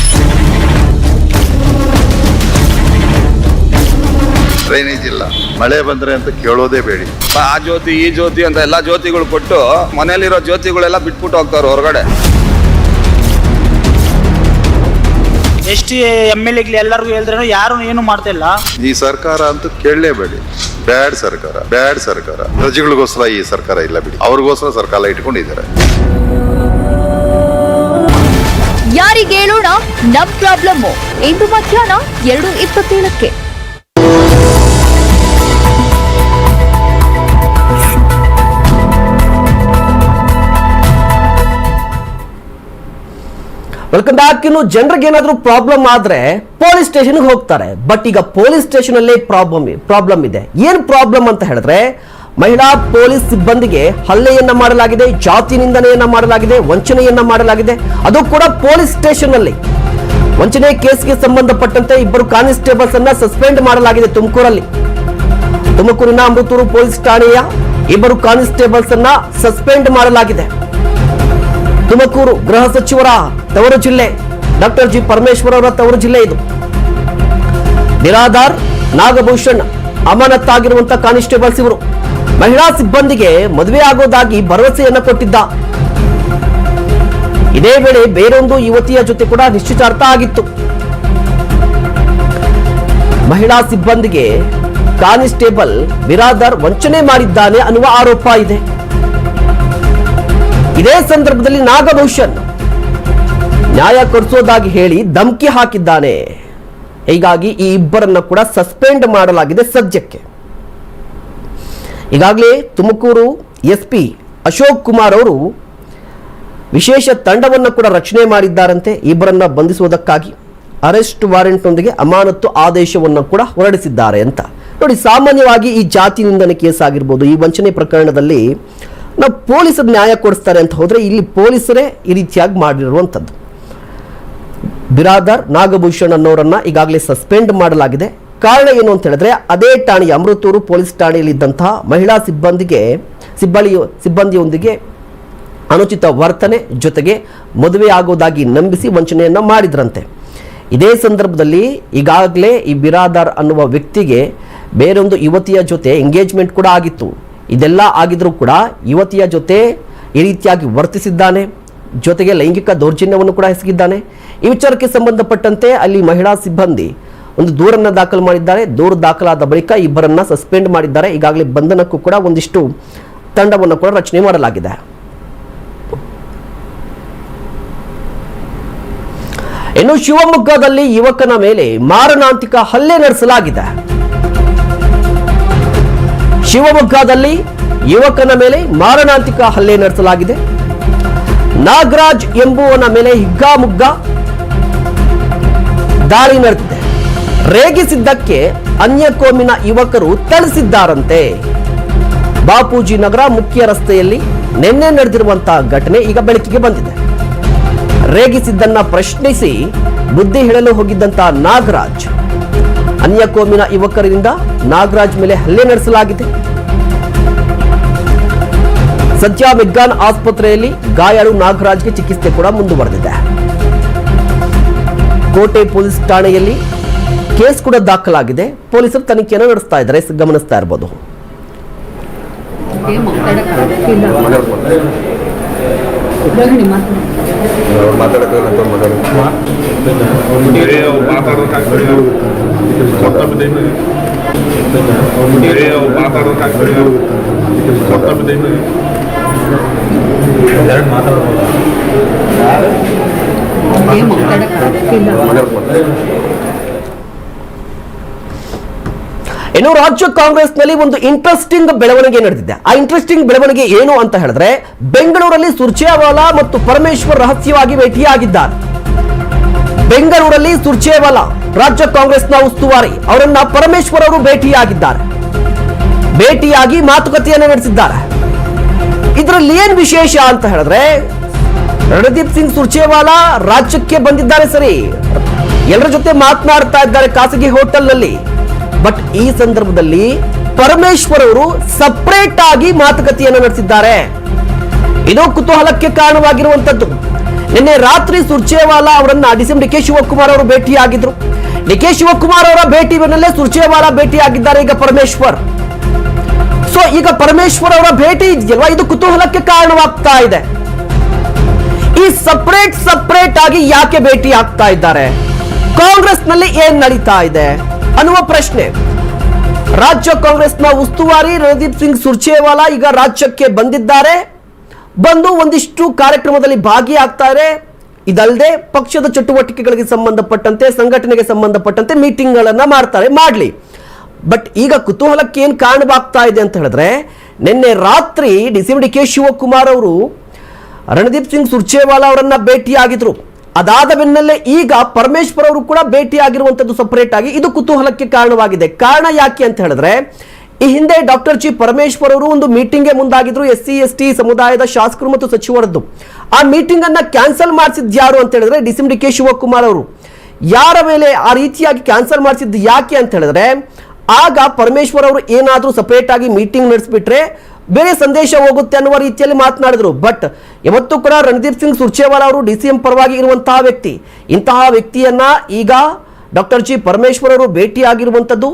[SPEAKER 8] ಡ್ರೈನೇಜ್ ಇಲ್ಲ. ಮಳೆ ಬಂದ್ರೆ ಅಂತ ಕೇಳೋದೇ ಬೇಡಿ. ಆ ಜ್ಯೋತಿ ಈ ಜ್ಯೋತಿ ಅಂತ ಎಲ್ಲಾ ಜ್ಯೋತಿಗಳು ಕೊಟ್ಟು ಮನೆಯಲ್ಲಿರೋ ಜ್ಯೋತಿಗಳೆಲ್ಲ ಬಿಟ್ಬಿಟ್ಟು ಹೋಗ್ತಾರೆ ಹೊರಗಡೆ.
[SPEAKER 9] ಎಷ್ಟು ಎಂ ಎಲ್ ಎಲ್ಲರಿಗೂ ಹೇಳಿದ್ರೆ ಯಾರು ಏನು ಮಾಡ್ತಾ ಇಲ್ಲ?
[SPEAKER 8] ಈ ಸರ್ಕಾರ ಅಂತೂ ಕೇಳಲೇಬೇಡಿ. ಬ್ಯಾಡ್ ಸರ್ಕಾರ ಬ್ಯಾಡ್ ಸರ್ಕಾರ. ಪ್ರಜೆಗಳಿಗೋಸ್ಕರ ಈ ಸರ್ಕಾರ ಇಲ್ಲ ಬಿಡಿ. ಅವ್ರಿಗೋಸ್ಕರ ಸರ್ಕಾರ ಇಟ್ಕೊಂಡಿದ್ದಾರೆ.
[SPEAKER 11] ಯಾರಿಗೆ ಹೇಳೋಣ, ನಮ್ ಪ್ರಾಬ್ಲಮ್ ಇಂದು ಮಧ್ಯಾಹ್ನ ಎರಡು ಇಪ್ಪತ್ತೇಳಕ್ಕೆ.
[SPEAKER 1] ಇನ್ನು ಜನರಿಗೆ ಏನಾದರೂ ಪ್ರಾಬ್ಲಮ್ ಆದರೆ ಪೊಲೀಸ್ ಸ್ಟೇಷನ್ಗೆ ಹೋಗ್ತಾರೆ. ಬಟ್ ಈಗ ಪೊಲೀಸ್ ಸ್ಟೇಷನ್ ಅಲ್ಲೇ ಪ್ರಾಬ್ಲಮ್ ಪ್ರಾಬ್ಲಮ್ ಇದೆ. ಏನು ಪ್ರಾಬ್ಲಮ್ ಅಂತ ಹೇಳಿದ್ರೆ, ಮಹಿಳಾ ಪೊಲೀಸ್ ಸಿಬ್ಬಂದಿಗೆ ಹಲ್ಲೆಯನ್ನ ಮಾಡಲಾಗಿದೆ, ಜಾತಿ ನಿಂದನೆಯನ್ನ ಮಾಡಲಾಗಿದೆ, ವಂಚನೆಯನ್ನ ಮಾಡಲಾಗಿದೆ. ಅದು ಕೂಡ ಪೊಲೀಸ್ ಸ್ಟೇಷನ್ ಅಲ್ಲಿ. ವಂಚನೆ ಕೇಸ್ಗೆ ಸಂಬಂಧಪಟ್ಟಂತೆ ಇಬ್ಬರು ಕಾನಿಸ್ಟೇಬಲ್ಸ್ ಅನ್ನ ಸಸ್ಪೆಂಡ್ ಮಾಡಲಾಗಿದೆ ತುಮಕೂರಲ್ಲಿ. ತುಮಕೂರಿನ ಅಮೃತೂರು ಪೊಲೀಸ್ ಠಾಣೆಯ ಇಬ್ಬರು ಕಾನಿಸ್ಟೇಬಲ್ಸ್ ಅನ್ನ ಸಸ್ಪೆಂಡ್ ಮಾಡಲಾಗಿದೆ. ತುಮಕೂರು ಗೃಹ ಸಚಿವರ ತವರು ಜಿಲ್ಲೆ. ಡಾಕ್ಟರ್ ಜಿ ಪರಮೇಶ್ವರ್ ಅವರ ತವರು ಜಿಲ್ಲೆ ಇದು. ನಿರಾಧಾರ್, ನಾಗಭೂಷಣ್ ಅಮಾನತ್ತಾಗಿರುವಂತಹ ಕಾನ್ಸ್ಟೇಬಲ್ಸ್ ಇವರು. ಮಹಿಳಾ ಸಿಬ್ಬಂದಿಗೆ ಮದುವೆ ಆಗೋದಾಗಿ ಭರವಸೆಯನ್ನ ಕೊಟ್ಟಿದ್ದ. ಇದೇ ವೇಳೆ ಬೇರೊಂದು ಯುವತಿಯ ಜೊತೆ ಕೂಡ ನಿಶ್ಚಿತಾರ್ಥ ಆಗಿತ್ತು. ಮಹಿಳಾ ಸಿಬ್ಬಂದಿಗೆ ಕಾನಿಸ್ಟೇಬಲ್ ಬಿರಾದರ್ ವಂಚನೆ ಮಾಡಿದ್ದಾನೆ ಅನ್ನುವ ಆರೋಪ ಇದೆ. ಇದೇ ಸಂದರ್ಭದಲ್ಲಿ ನಾಗಭೂಷಣ್ ನ್ಯಾಯ ಕೊಡಿಸೋದಾಗಿ ಹೇಳಿ ಧಮಕಿ ಹಾಕಿದ್ದಾನೆ. ಹೀಗಾಗಿ ಈ ಇಬ್ಬರನ್ನ ಕೂಡ ಸಸ್ಪೆಂಡ್ ಮಾಡಲಾಗಿದೆ ಸದ್ಯಕ್ಕೆ. ಈಗಾಗಲೇ ತುಮಕೂರು ಎಸ್ಪಿ ಅಶೋಕ್ ಕುಮಾರ್ ಅವರು ವಿಶೇಷ ತಂಡವನ್ನು ಕೂಡ ರಚನೆ ಮಾಡಿದ್ದಾರಂತೆ. ಇಬ್ಬರನ್ನ ಬಂಧಿಸುವುದಕ್ಕಾಗಿ ಅರೆಸ್ಟ್ ವಾರೆಂಟ್ನೊಂದಿಗೆ ಅಮಾನತ್ತು ಆದೇಶವನ್ನು ಕೂಡ ಹೊರಡಿಸಿದ್ದಾರೆ ಅಂತ. ನೋಡಿ, ಸಾಮಾನ್ಯವಾಗಿ ಈ ಜಾತಿ ನಿಂದನೆ ಕೇಸ್ ಆಗಿರ್ಬೋದು. ಈ ವಂಚನೆ ಪ್ರಕರಣದಲ್ಲಿ ನಾವು ಪೊಲೀಸರು ನ್ಯಾಯ ಕೊಡಿಸ್ತಾರೆ ಅಂತ ಹೋದರೆ ಇಲ್ಲಿ ಪೊಲೀಸರೇ ಈ ರೀತಿಯಾಗಿ ಮಾಡಿರುವಂಥದ್ದು. ಬಿರಾದರ್ ನಾಗಭೂಷಣ್ ಅನ್ನೋರನ್ನ ಈಗಾಗಲೇ ಸಸ್ಪೆಂಡ್ ಮಾಡಲಾಗಿದೆ. ಕಾರಣ ಏನು ಅಂತ ಹೇಳಿದ್ರೆ, ಅದೇ ಠಾಣೆಯ ಅಮೃತೂರು ಪೊಲೀಸ್ ಠಾಣೆಯಲ್ಲಿದ್ದಂತಹ ಮಹಿಳಾ ಸಿಬ್ಬಂದಿಗೆ, ಸಿಬ್ಬಳಿ, ಸಿಬ್ಬಂದಿಯೊಂದಿಗೆ ಅನುಚಿತ ವರ್ತನೆ ಜೊತೆಗೆ ಮದುವೆ ಆಗೋದಾಗಿ ನಂಬಿಸಿ ವಂಚನೆಯನ್ನು ಮಾಡಿದ್ರಂತೆ. ಇದೇ ಸಂದರ್ಭದಲ್ಲಿ ಈಗಾಗಲೇ ಈ ಬಿರಾದಾರ್ ಅನ್ನುವ ವ್ಯಕ್ತಿಗೆ ಬೇರೊಂದು ಯುವತಿಯ ಜೊತೆ ಎಂಗೇಜ್ಮೆಂಟ್ ಕೂಡ ಆಗಿತ್ತು. ಇದೆಲ್ಲ ಆಗಿದ್ರೂ ಕೂಡ ಯುವತಿಯ ಜೊತೆ ಈ ರೀತಿಯಾಗಿ ವರ್ತಿಸಿದ್ದಾನೆ, ಜೊತೆಗೆ ಲೈಂಗಿಕ ದೌರ್ಜನ್ಯವನ್ನು ಕೂಡ ಎಸಗಿದ್ದಾನೆ. ಈ ವಿಚಾರಕ್ಕೆ ಸಂಬಂಧಪಟ್ಟಂತೆ ಅಲ್ಲಿ ಮಹಿಳಾ ಸಿಬ್ಬಂದಿ ಒಂದು ದೂರನ್ನು ದಾಖಲು ಮಾಡಿದ್ದಾರೆ. ದೂರು ದಾಖಲಾದ ಬಳಿಕ ಇಬ್ಬರನ್ನ ಸಸ್ಪೆಂಡ್ ಮಾಡಿದ್ದಾರೆ. ಈಗಾಗಲೇ ಬಂಧನಕ್ಕೂ ಕೂಡ ಒಂದಿಷ್ಟು ತಂಡವನ್ನು ಕೂಡ ರಚನೆ ಮಾಡಲಾಗಿದೆ. ಇನ್ನು ಶಿವಮೊಗ್ಗದಲ್ಲಿ ಯುವಕನ ಮೇಲೆ ಮಾರಣಾಂತಿಕ ಹಲ್ಲೆ ನಡೆಸಲಾಗಿದೆ. ಶಿವಮೊಗ್ಗದಲ್ಲಿ ಯುವಕನ ಮೇಲೆ ಮಾರಣಾಂತಿಕ ಹಲ್ಲೆ ನಡೆಸಲಾಗಿದೆ. ನಾಗರಾಜ್ ಎಂಬುವನ ಮೇಲೆ ಹಿಗ್ಗಾಮುಗ್ಗ ದಾಳಿ ನಡೆದಿದೆ. ರೇಗಿಸಿದ್ದಕ್ಕೆ ಅನ್ಯ ಕೋಮಿನ ಯುವಕರು ತಳಿಸಿದ್ದಾರಂತೆ ಬಾಪೂಜಿ ನಗರ ಮುಖ್ಯ ರಸ್ತೆಯಲ್ಲಿ ನಿನ್ನೆ ನಡೆದಿರುವಂತಹ ಘಟನೆ ಈಗ ಬೆಳಕಿಗೆ ಬಂದಿದೆ. ರೇಗಿಸಿದ್ದನ್ನ ಪ್ರಶ್ನಿಸಿ ಬುದ್ಧಿ ಹೇಳಲು ಹೋಗಿದ್ದಂತಹ ನಾಗರಾಜ್ ಅನ್ಯ ಕೋಮಿನ ಯುವಕರಿಂದ ನಾಗರಾಜ್ ಮೇಲೆ ಹಲ್ಲೆ ನಡೆಸಲಾಗಿದೆ. ಸದ್ಯ ಮೆಗ್ಗಾನ್ ಆಸ್ಪತ್ರೆಯಲ್ಲಿ ಗಾಯಾಳು ನಾಗರಾಜ್ಗೆ ಚಿಕಿತ್ಸೆ ಕೂಡ ಮುಂದುವರೆದಿದೆ. ಕೋಟೆ ಪೊಲೀಸ್ ಠಾಣೆಯಲ್ಲಿ ಕೇಸ್ ಕೂಡ ದಾಖಲಾಗಿದೆ. ಪೊಲೀಸರು ತನಿಖೆಯನ್ನು ನಡೆಸ್ತಾ ಇದ್ದಾರೆ. ಗಮನಿಸ್ತಾ ಇರಬಹುದು ಇನ್ನು ರಾಜ್ಯ ಕಾಂಗ್ರೆಸ್ನಲ್ಲಿ ಒಂದು ಇಂಟ್ರೆಸ್ಟಿಂಗ್ ಬೆಳವಣಿಗೆ ನಡೆದಿದೆ. ಆ ಇಂಟ್ರೆಸ್ಟಿಂಗ್ ಬೆಳವಣಿಗೆ ಏನು ಅಂತ ಹೇಳಿದ್ರೆ, ಬೆಂಗಳೂರಲ್ಲಿ ಸುರ್ಜೇವಾಲಾ ಮತ್ತು ಪರಮೇಶ್ವರ್ ರಹಸ್ಯವಾಗಿ ಭೇಟಿಯಾಗಿದ್ದಾರೆ. ಬೆಂಗಳೂರಲ್ಲಿ ಸುರ್ಜೇವಾಲಾ ರಾಜ್ಯ ಕಾಂಗ್ರೆಸ್ನ ಉಸ್ತುವಾರಿ. ಅವರನ್ನ ಪರಮೇಶ್ವರ್ ಅವರು ಭೇಟಿಯಾಗಿದ್ದಾರೆ. ಭೇಟಿಯಾಗಿ ಮಾತುಕತೆಯನ್ನು ನಡೆಸಿದ್ದಾರೆ. ಇದರಲ್ಲಿ ಏನ್ ವಿಶೇಷ ಅಂತ ಹೇಳಿದ್ರೆ, ರಣದೀಪ್ ಸಿಂಗ್ ಸುರ್ಜೇವಾಲಾ ರಾಜ್ಯಕ್ಕೆ ಬಂದಿದ್ದಾರೆ ಸರಿ. ಎಲ್ಲರ ಜೊತೆ ಮಾತನಾಡ್ತಾ ಇದ್ದಾರೆ ಖಾಸಗಿ ಹೋಟೆಲ್ನಲ್ಲಿ. ಬಟ್ ಈ ಸಂದರ್ಭದಲ್ಲಿ ಪರಮೇಶ್ವರ್ ಅವರು ಸಪರೇಟ್ ಆಗಿ ಮಾತುಕತೆಯನ್ನು ನಡೆಸಿದ್ದಾರೆ. ಇದು ಕುತೂಹಲಕ್ಕೆ ಕಾರಣವಾಗಿರುವಂತದ್ದು. ನಿನ್ನೆ ರಾತ್ರಿ ಸುರ್ಜೇವಾಲಾ ಅವರನ್ನ ಡಿಸಿಎಂ ಡಿ ಕೆ ಶಿವಕುಮಾರ್ ಅವರು ಭೇಟಿಯಾಗಿದ್ರು. ಡಿ ಕೆ ಶಿವಕುಮಾರ್ ಅವರ ಭೇಟಿ ಬೆನ್ನಲ್ಲೇ ಸುರ್ಜೇವಾಲಾ ಭೇಟಿಯಾಗಿದ್ದಾರೆ ಈಗ ಪರಮೇಶ್ವರ್. ಸೊ, ಈಗ ಪರಮೇಶ್ವರ್ ಅವರ ಭೇಟಿ ಇದೆಯಲ್ವಾ ಇದು ಕುತೂಹಲಕ್ಕೆ ಕಾರಣವಾಗ್ತಾ ಇದೆ. ಈ ಸಪರೇಟ್ ಸಪರೇಟ್ ಆಗಿ ಯಾಕೆ ಭೇಟಿ ಆಗ್ತಾ ಇದ್ದಾರೆ? ಕಾಂಗ್ರೆಸ್ನಲ್ಲಿ ಏನ್ ನಡೀತಾ ಇದೆ? ಅನ್ನುವ ಪ್ರಶ್ನೆ. ರಾಜ್ಯ ಕಾಂಗ್ರೆಸ್ನ ಉಸ್ತುವಾರಿ ರಣದೀಪ್ ಸಿಂಗ್ ಸುರ್ಜೇವಾಲಾ ಈಗ ರಾಜ್ಯಕ್ಕೆ ಬಂದಿದ್ದಾರೆ. ಬಂದು ಒಂದಿಷ್ಟು ಕಾರ್ಯಕ್ರಮದಲ್ಲಿ ಭಾಗಿಯಾಗ್ತಾರೆ ಇದಲ್ಲದೆ ಪಕ್ಷದ ಚಟುವಟಿಕೆಗಳಿಗೆ ಸಂಬಂಧಪಟ್ಟಂತೆ, ಸಂಘಟನೆಗೆ ಸಂಬಂಧಪಟ್ಟಂತೆ ಮೀಟಿಂಗ್ಗಳನ್ನು ಮಾಡ್ತಾರೆ, ಮಾಡ್ಲಿ. ಬಟ್ ಈಗ ಕುತೂಹಲಕ್ಕೆ ಏನು ಕಾರಣವಾಗ್ತಾ ಇದೆ ಅಂತ ಹೇಳಿದ್ರೆ, ನಿನ್ನೆ ರಾತ್ರಿ D C D K Shivakumar ಅವರು ರಣದೀಪ್ ಸಿಂಗ್ ಸುರ್ಜೇವಾಲಾ ಅವರನ್ನ ಭೇಟಿಯಾಗಿದ್ರು. ಅದಾದ ಬೆನ್ನಲ್ಲೇ ಈಗ ಪರಮೇಶ್ವರ್ ಅವರು ಕೂಡ ಭೇಟಿಯಾಗಿರುವಂಥದ್ದು ಸಪರೇಟ್ ಆಗಿ ಇದು ಕುತೂಹಲಕ್ಕೆ ಕಾರಣವಾಗಿದೆ. ಕಾರಣ ಯಾಕೆ ಅಂತ ಹೇಳಿದ್ರೆ ಈ ಹಿಂದೆ ಡಾಕ್ಟರ್ ಜಿ ಪರಮೇಶ್ವರ್ ಅವರು ಒಂದು ಮೀಟಿಂಗ್ಗೆ ಮುಂದಾಗಿದ್ರು ಎಸ್ ಸಿ ಎಸ್ ಟಿ ಸಮುದಾಯದ ಶಾಸಕರು ಮತ್ತು ಸಚಿವರದ್ದು. ಆ ಮೀಟಿಂಗ್ ಅನ್ನ ಕ್ಯಾನ್ಸಲ್ ಮಾಡಿಸಿದ್ ಯಾರು ಅಂತ ಹೇಳಿದ್ರೆ D C D K Shivakumar ಅವರು. ಯಾರ ಮೇಲೆ ಆ ರೀತಿಯಾಗಿ ಕ್ಯಾನ್ಸಲ್ ಮಾಡಿಸಿದ್ದು ಯಾಕೆ ಅಂತ ಹೇಳಿದ್ರೆ, ಆಗ ಪರಮೇಶ್ವರ್ ಅವರು ಏನಾದರೂ ಸಪರೇಟ್ ಆಗಿ ಮೀಟಿಂಗ್ ನಡೆಸಿಬಿಟ್ರೆ ಬೇರೆ ಸಂದೇಶ ಹೋಗುತ್ತೆ ಅನ್ನುವ ರೀತಿಯಲ್ಲಿ ಮಾತನಾಡಿದ್ರು. ಬಟ್ ಯಾವತ್ತೂ ಕೂಡ ರಣದೀಪ್ ಸಿಂಗ್ ಸುರ್ಜೇವಾಲ ಅವರು ಡಿ ಸಿ ಎಂ ಪರವಾಗಿ ಇರುವಂತಹ ವ್ಯಕ್ತಿ. ಇಂತಹ ವ್ಯಕ್ತಿಯನ್ನ ಈಗ ಡಾಕ್ಟರ್ ಜಿ ಪರಮೇಶ್ವರ್ ಅವರು ಭೇಟಿಯಾಗಿರುವಂಥದ್ದು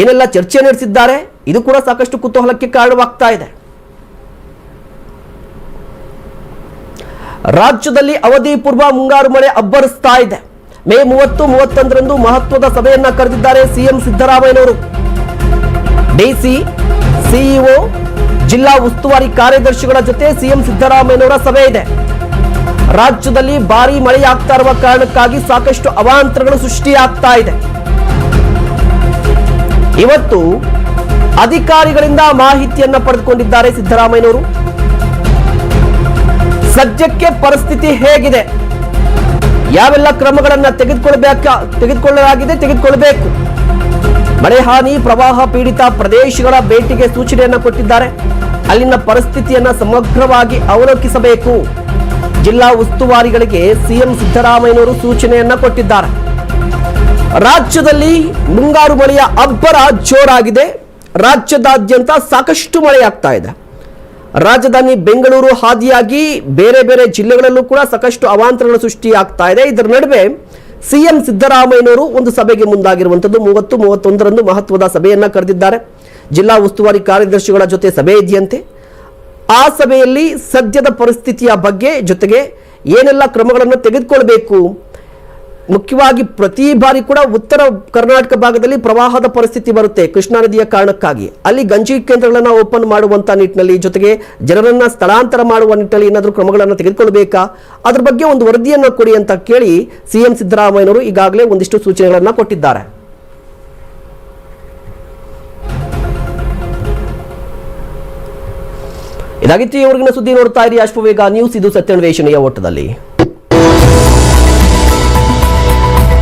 [SPEAKER 1] ಏನೆಲ್ಲ ಚರ್ಚೆ ನಡೆಸಿದ್ದಾರೆ, ಇದು ಕೂಡ ಸಾಕಷ್ಟು ಕುತೂಹಲಕ್ಕೆ ಕಾರಣವಾಗ್ತಾ ಇದೆ. ರಾಜ್ಯದಲ್ಲಿ ಅವಧಿ ಪೂರ್ವ ಮುಂಗಾರು ಮಳೆ ಅಬ್ಬರಿಸ್ತಾ ಇದೆ. ಮೇ ಮೂವತ್ತು, ಮೂವತ್ತೊಂದರಂದು ಮಹತ್ವದ ಸಭೆಯನ್ನ ಕರೆದಿದ್ದಾರೆ ಸಿಎಂ ಸಿದ್ದರಾಮಯ್ಯನವರು. ಡಿಸಿ ಸಿಇಒ ಜಿಲ್ಲಾ ಉಸ್ತುವಾರಿ ಕಾರ್ಯದರ್ಶಿಗಳ ಜೊತೆ ಸಿಎಂ ಸಿದ್ದರಾಮಯ್ಯನವರ ಸಭೆ ಇದೆ. ರಾಜ್ಯದಲ್ಲಿ ಭಾರಿ ಮಳೆಯಾಗ್ತಾ ಇರುವ ಕಾರಣಕ್ಕಾಗಿ ಸಾಕಷ್ಟು ಅವಾಂತರಗಳು ಸೃಷ್ಟಿಯಾಗ್ತಾ ಇದೆ. ಇವತ್ತು ಅಧಿಕಾರಿಗಳಿಂದ ಮಾಹಿತಿಯನ್ನ ಪಡೆದುಕೊಂಡಿದ್ದಾರೆ ಸಿದ್ದರಾಮಯ್ಯನವರು. ಸದ್ಯಕ್ಕೆ ಪರಿಸ್ಥಿತಿ ಹೇಗಿದೆ? ಯಾವೆಲ್ಲ ಕ್ರಮಗಳನ್ನ ತೆಗೆದುಕೊಳ್ಬೇಕ, ತೆಗೆದುಕೊಳ್ಳಲಾಗಿದೆ, ತೆಗೆದುಕೊಳ್ಬೇಕು. ಮಳೆ ಹಾನಿ, ಪ್ರವಾಹ ಪೀಡಿತ ಪ್ರದೇಶಗಳ ಭೇಟಿಗೆ ಸೂಚನೆಯನ್ನು ಕೊಟ್ಟಿದ್ದಾರೆ. ಅಲ್ಲಿನ ಪರಿಸ್ಥಿತಿಯನ್ನು ಸಮಗ್ರವಾಗಿ ಅವಲೋಕಿಸಬೇಕು. ಜಿಲ್ಲಾ ಉಸ್ತುವಾರಿಗಳಿಗೆ ಸಿಎಂ ಸಿದ್ದರಾಮಯ್ಯನವರು ಸೂಚನೆಯನ್ನ ಕೊಟ್ಟಿದ್ದಾರೆ. ರಾಜ್ಯದಲ್ಲಿ ಮುಂಗಾರು ಮಳೆಯ ಅಬ್ಬರ ಜೋರಾಗಿದೆ. ರಾಜ್ಯದಾದ್ಯಂತ ಸಾಕಷ್ಟು ಮಳೆಯಾಗ್ತಾ ಇದೆ. ರಾಜಧಾನಿ ಬೆಂಗಳೂರು ಹಾದಿಯಾಗಿ ಬೇರೆ ಬೇರೆ ಜಿಲ್ಲೆಗಳಲ್ಲೂ ಕೂಡ ಸಾಕಷ್ಟು ಅವಾಂತರಗಳು ಸೃಷ್ಟಿಯಾಗ್ತಾ ಇದೆ. ಇದರ ನಡುವೆ ಸಿಎಂ ಸಿದ್ದರಾಮಯ್ಯನವರು ಒಂದು ಸಭೆಗೆ ಮುಂದಾಗಿರುವಂಥದ್ದು. ಮೂವತ್ತು ಮೂವತ್ತೊಂದರಂದು ಮಹತ್ವದ ಸಭೆಯನ್ನು ಕರೆದಿದ್ದಾರೆ. ಜಿಲ್ಲಾ ಉಸ್ತುವಾರಿ ಕಾರ್ಯದರ್ಶಿಗಳ ಜೊತೆ ಸಭೆ ಇದೆಯಂತೆ. ಆ ಸಭೆಯಲ್ಲಿ ಸದ್ಯದ ಪರಿಸ್ಥಿತಿಯ ಬಗ್ಗೆ ಜೊತೆಗೆ ಏನೆಲ್ಲ ಕ್ರಮಗಳನ್ನು ತೆಗೆದುಕೊಳ್ಬೇಕು ಮುಖ್ಯವಾಗಿ ಪ್ರತಿ ಬಾರಿ ಕೂಡ ಉತ್ತರ ಕರ್ನಾಟಕ ಭಾಗದಲ್ಲಿ ಪ್ರವಾಹದ ಪರಿಸ್ಥಿತಿ ಬರುತ್ತೆ ಕೃಷ್ಣಾ ನದಿಯ ಕಾರಣಕ್ಕಾಗಿ. ಅಲ್ಲಿ ಗಂಜಿ ಕೇಂದ್ರಗಳನ್ನ ಓಪನ್ ಮಾಡುವಂತ ನಿಟ್ಟಿನಲ್ಲಿ ಜೊತೆಗೆ ಜನರನ್ನ ಸ್ಥಳಾಂತರ ಮಾಡುವ ನಿಟ್ಟಿನಲ್ಲಿ ಏನಾದರೂ ಕ್ರಮಗಳನ್ನು ತೆಗೆದುಕೊಳ್ಬೇಕಾ? ಅದ್ರ ಬಗ್ಗೆ ಒಂದು ವರದಿಯನ್ನು ಕೊಡಿ ಅಂತ ಕೇಳಿ ಸಿಎಂ ಸಿದ್ದರಾಮಯ್ಯನವರು ಈಗಾಗಲೇ ಒಂದಿಷ್ಟು ಸೂಚನೆಗಳನ್ನ ಕೊಟ್ಟಿದ್ದಾರೆ. ಇದಾಗಿತ್ತು ಇವರಿಗಿನ ಸುದ್ದಿ ನೋಡ್ತಾ ಇರಿ. ಅಶ್ವವೇಗ ನ್ಯೂಸ್, ಇದು ಸತ್ಯನ್ವೇಷಣೆಯ ಓಟದಲ್ಲಿ.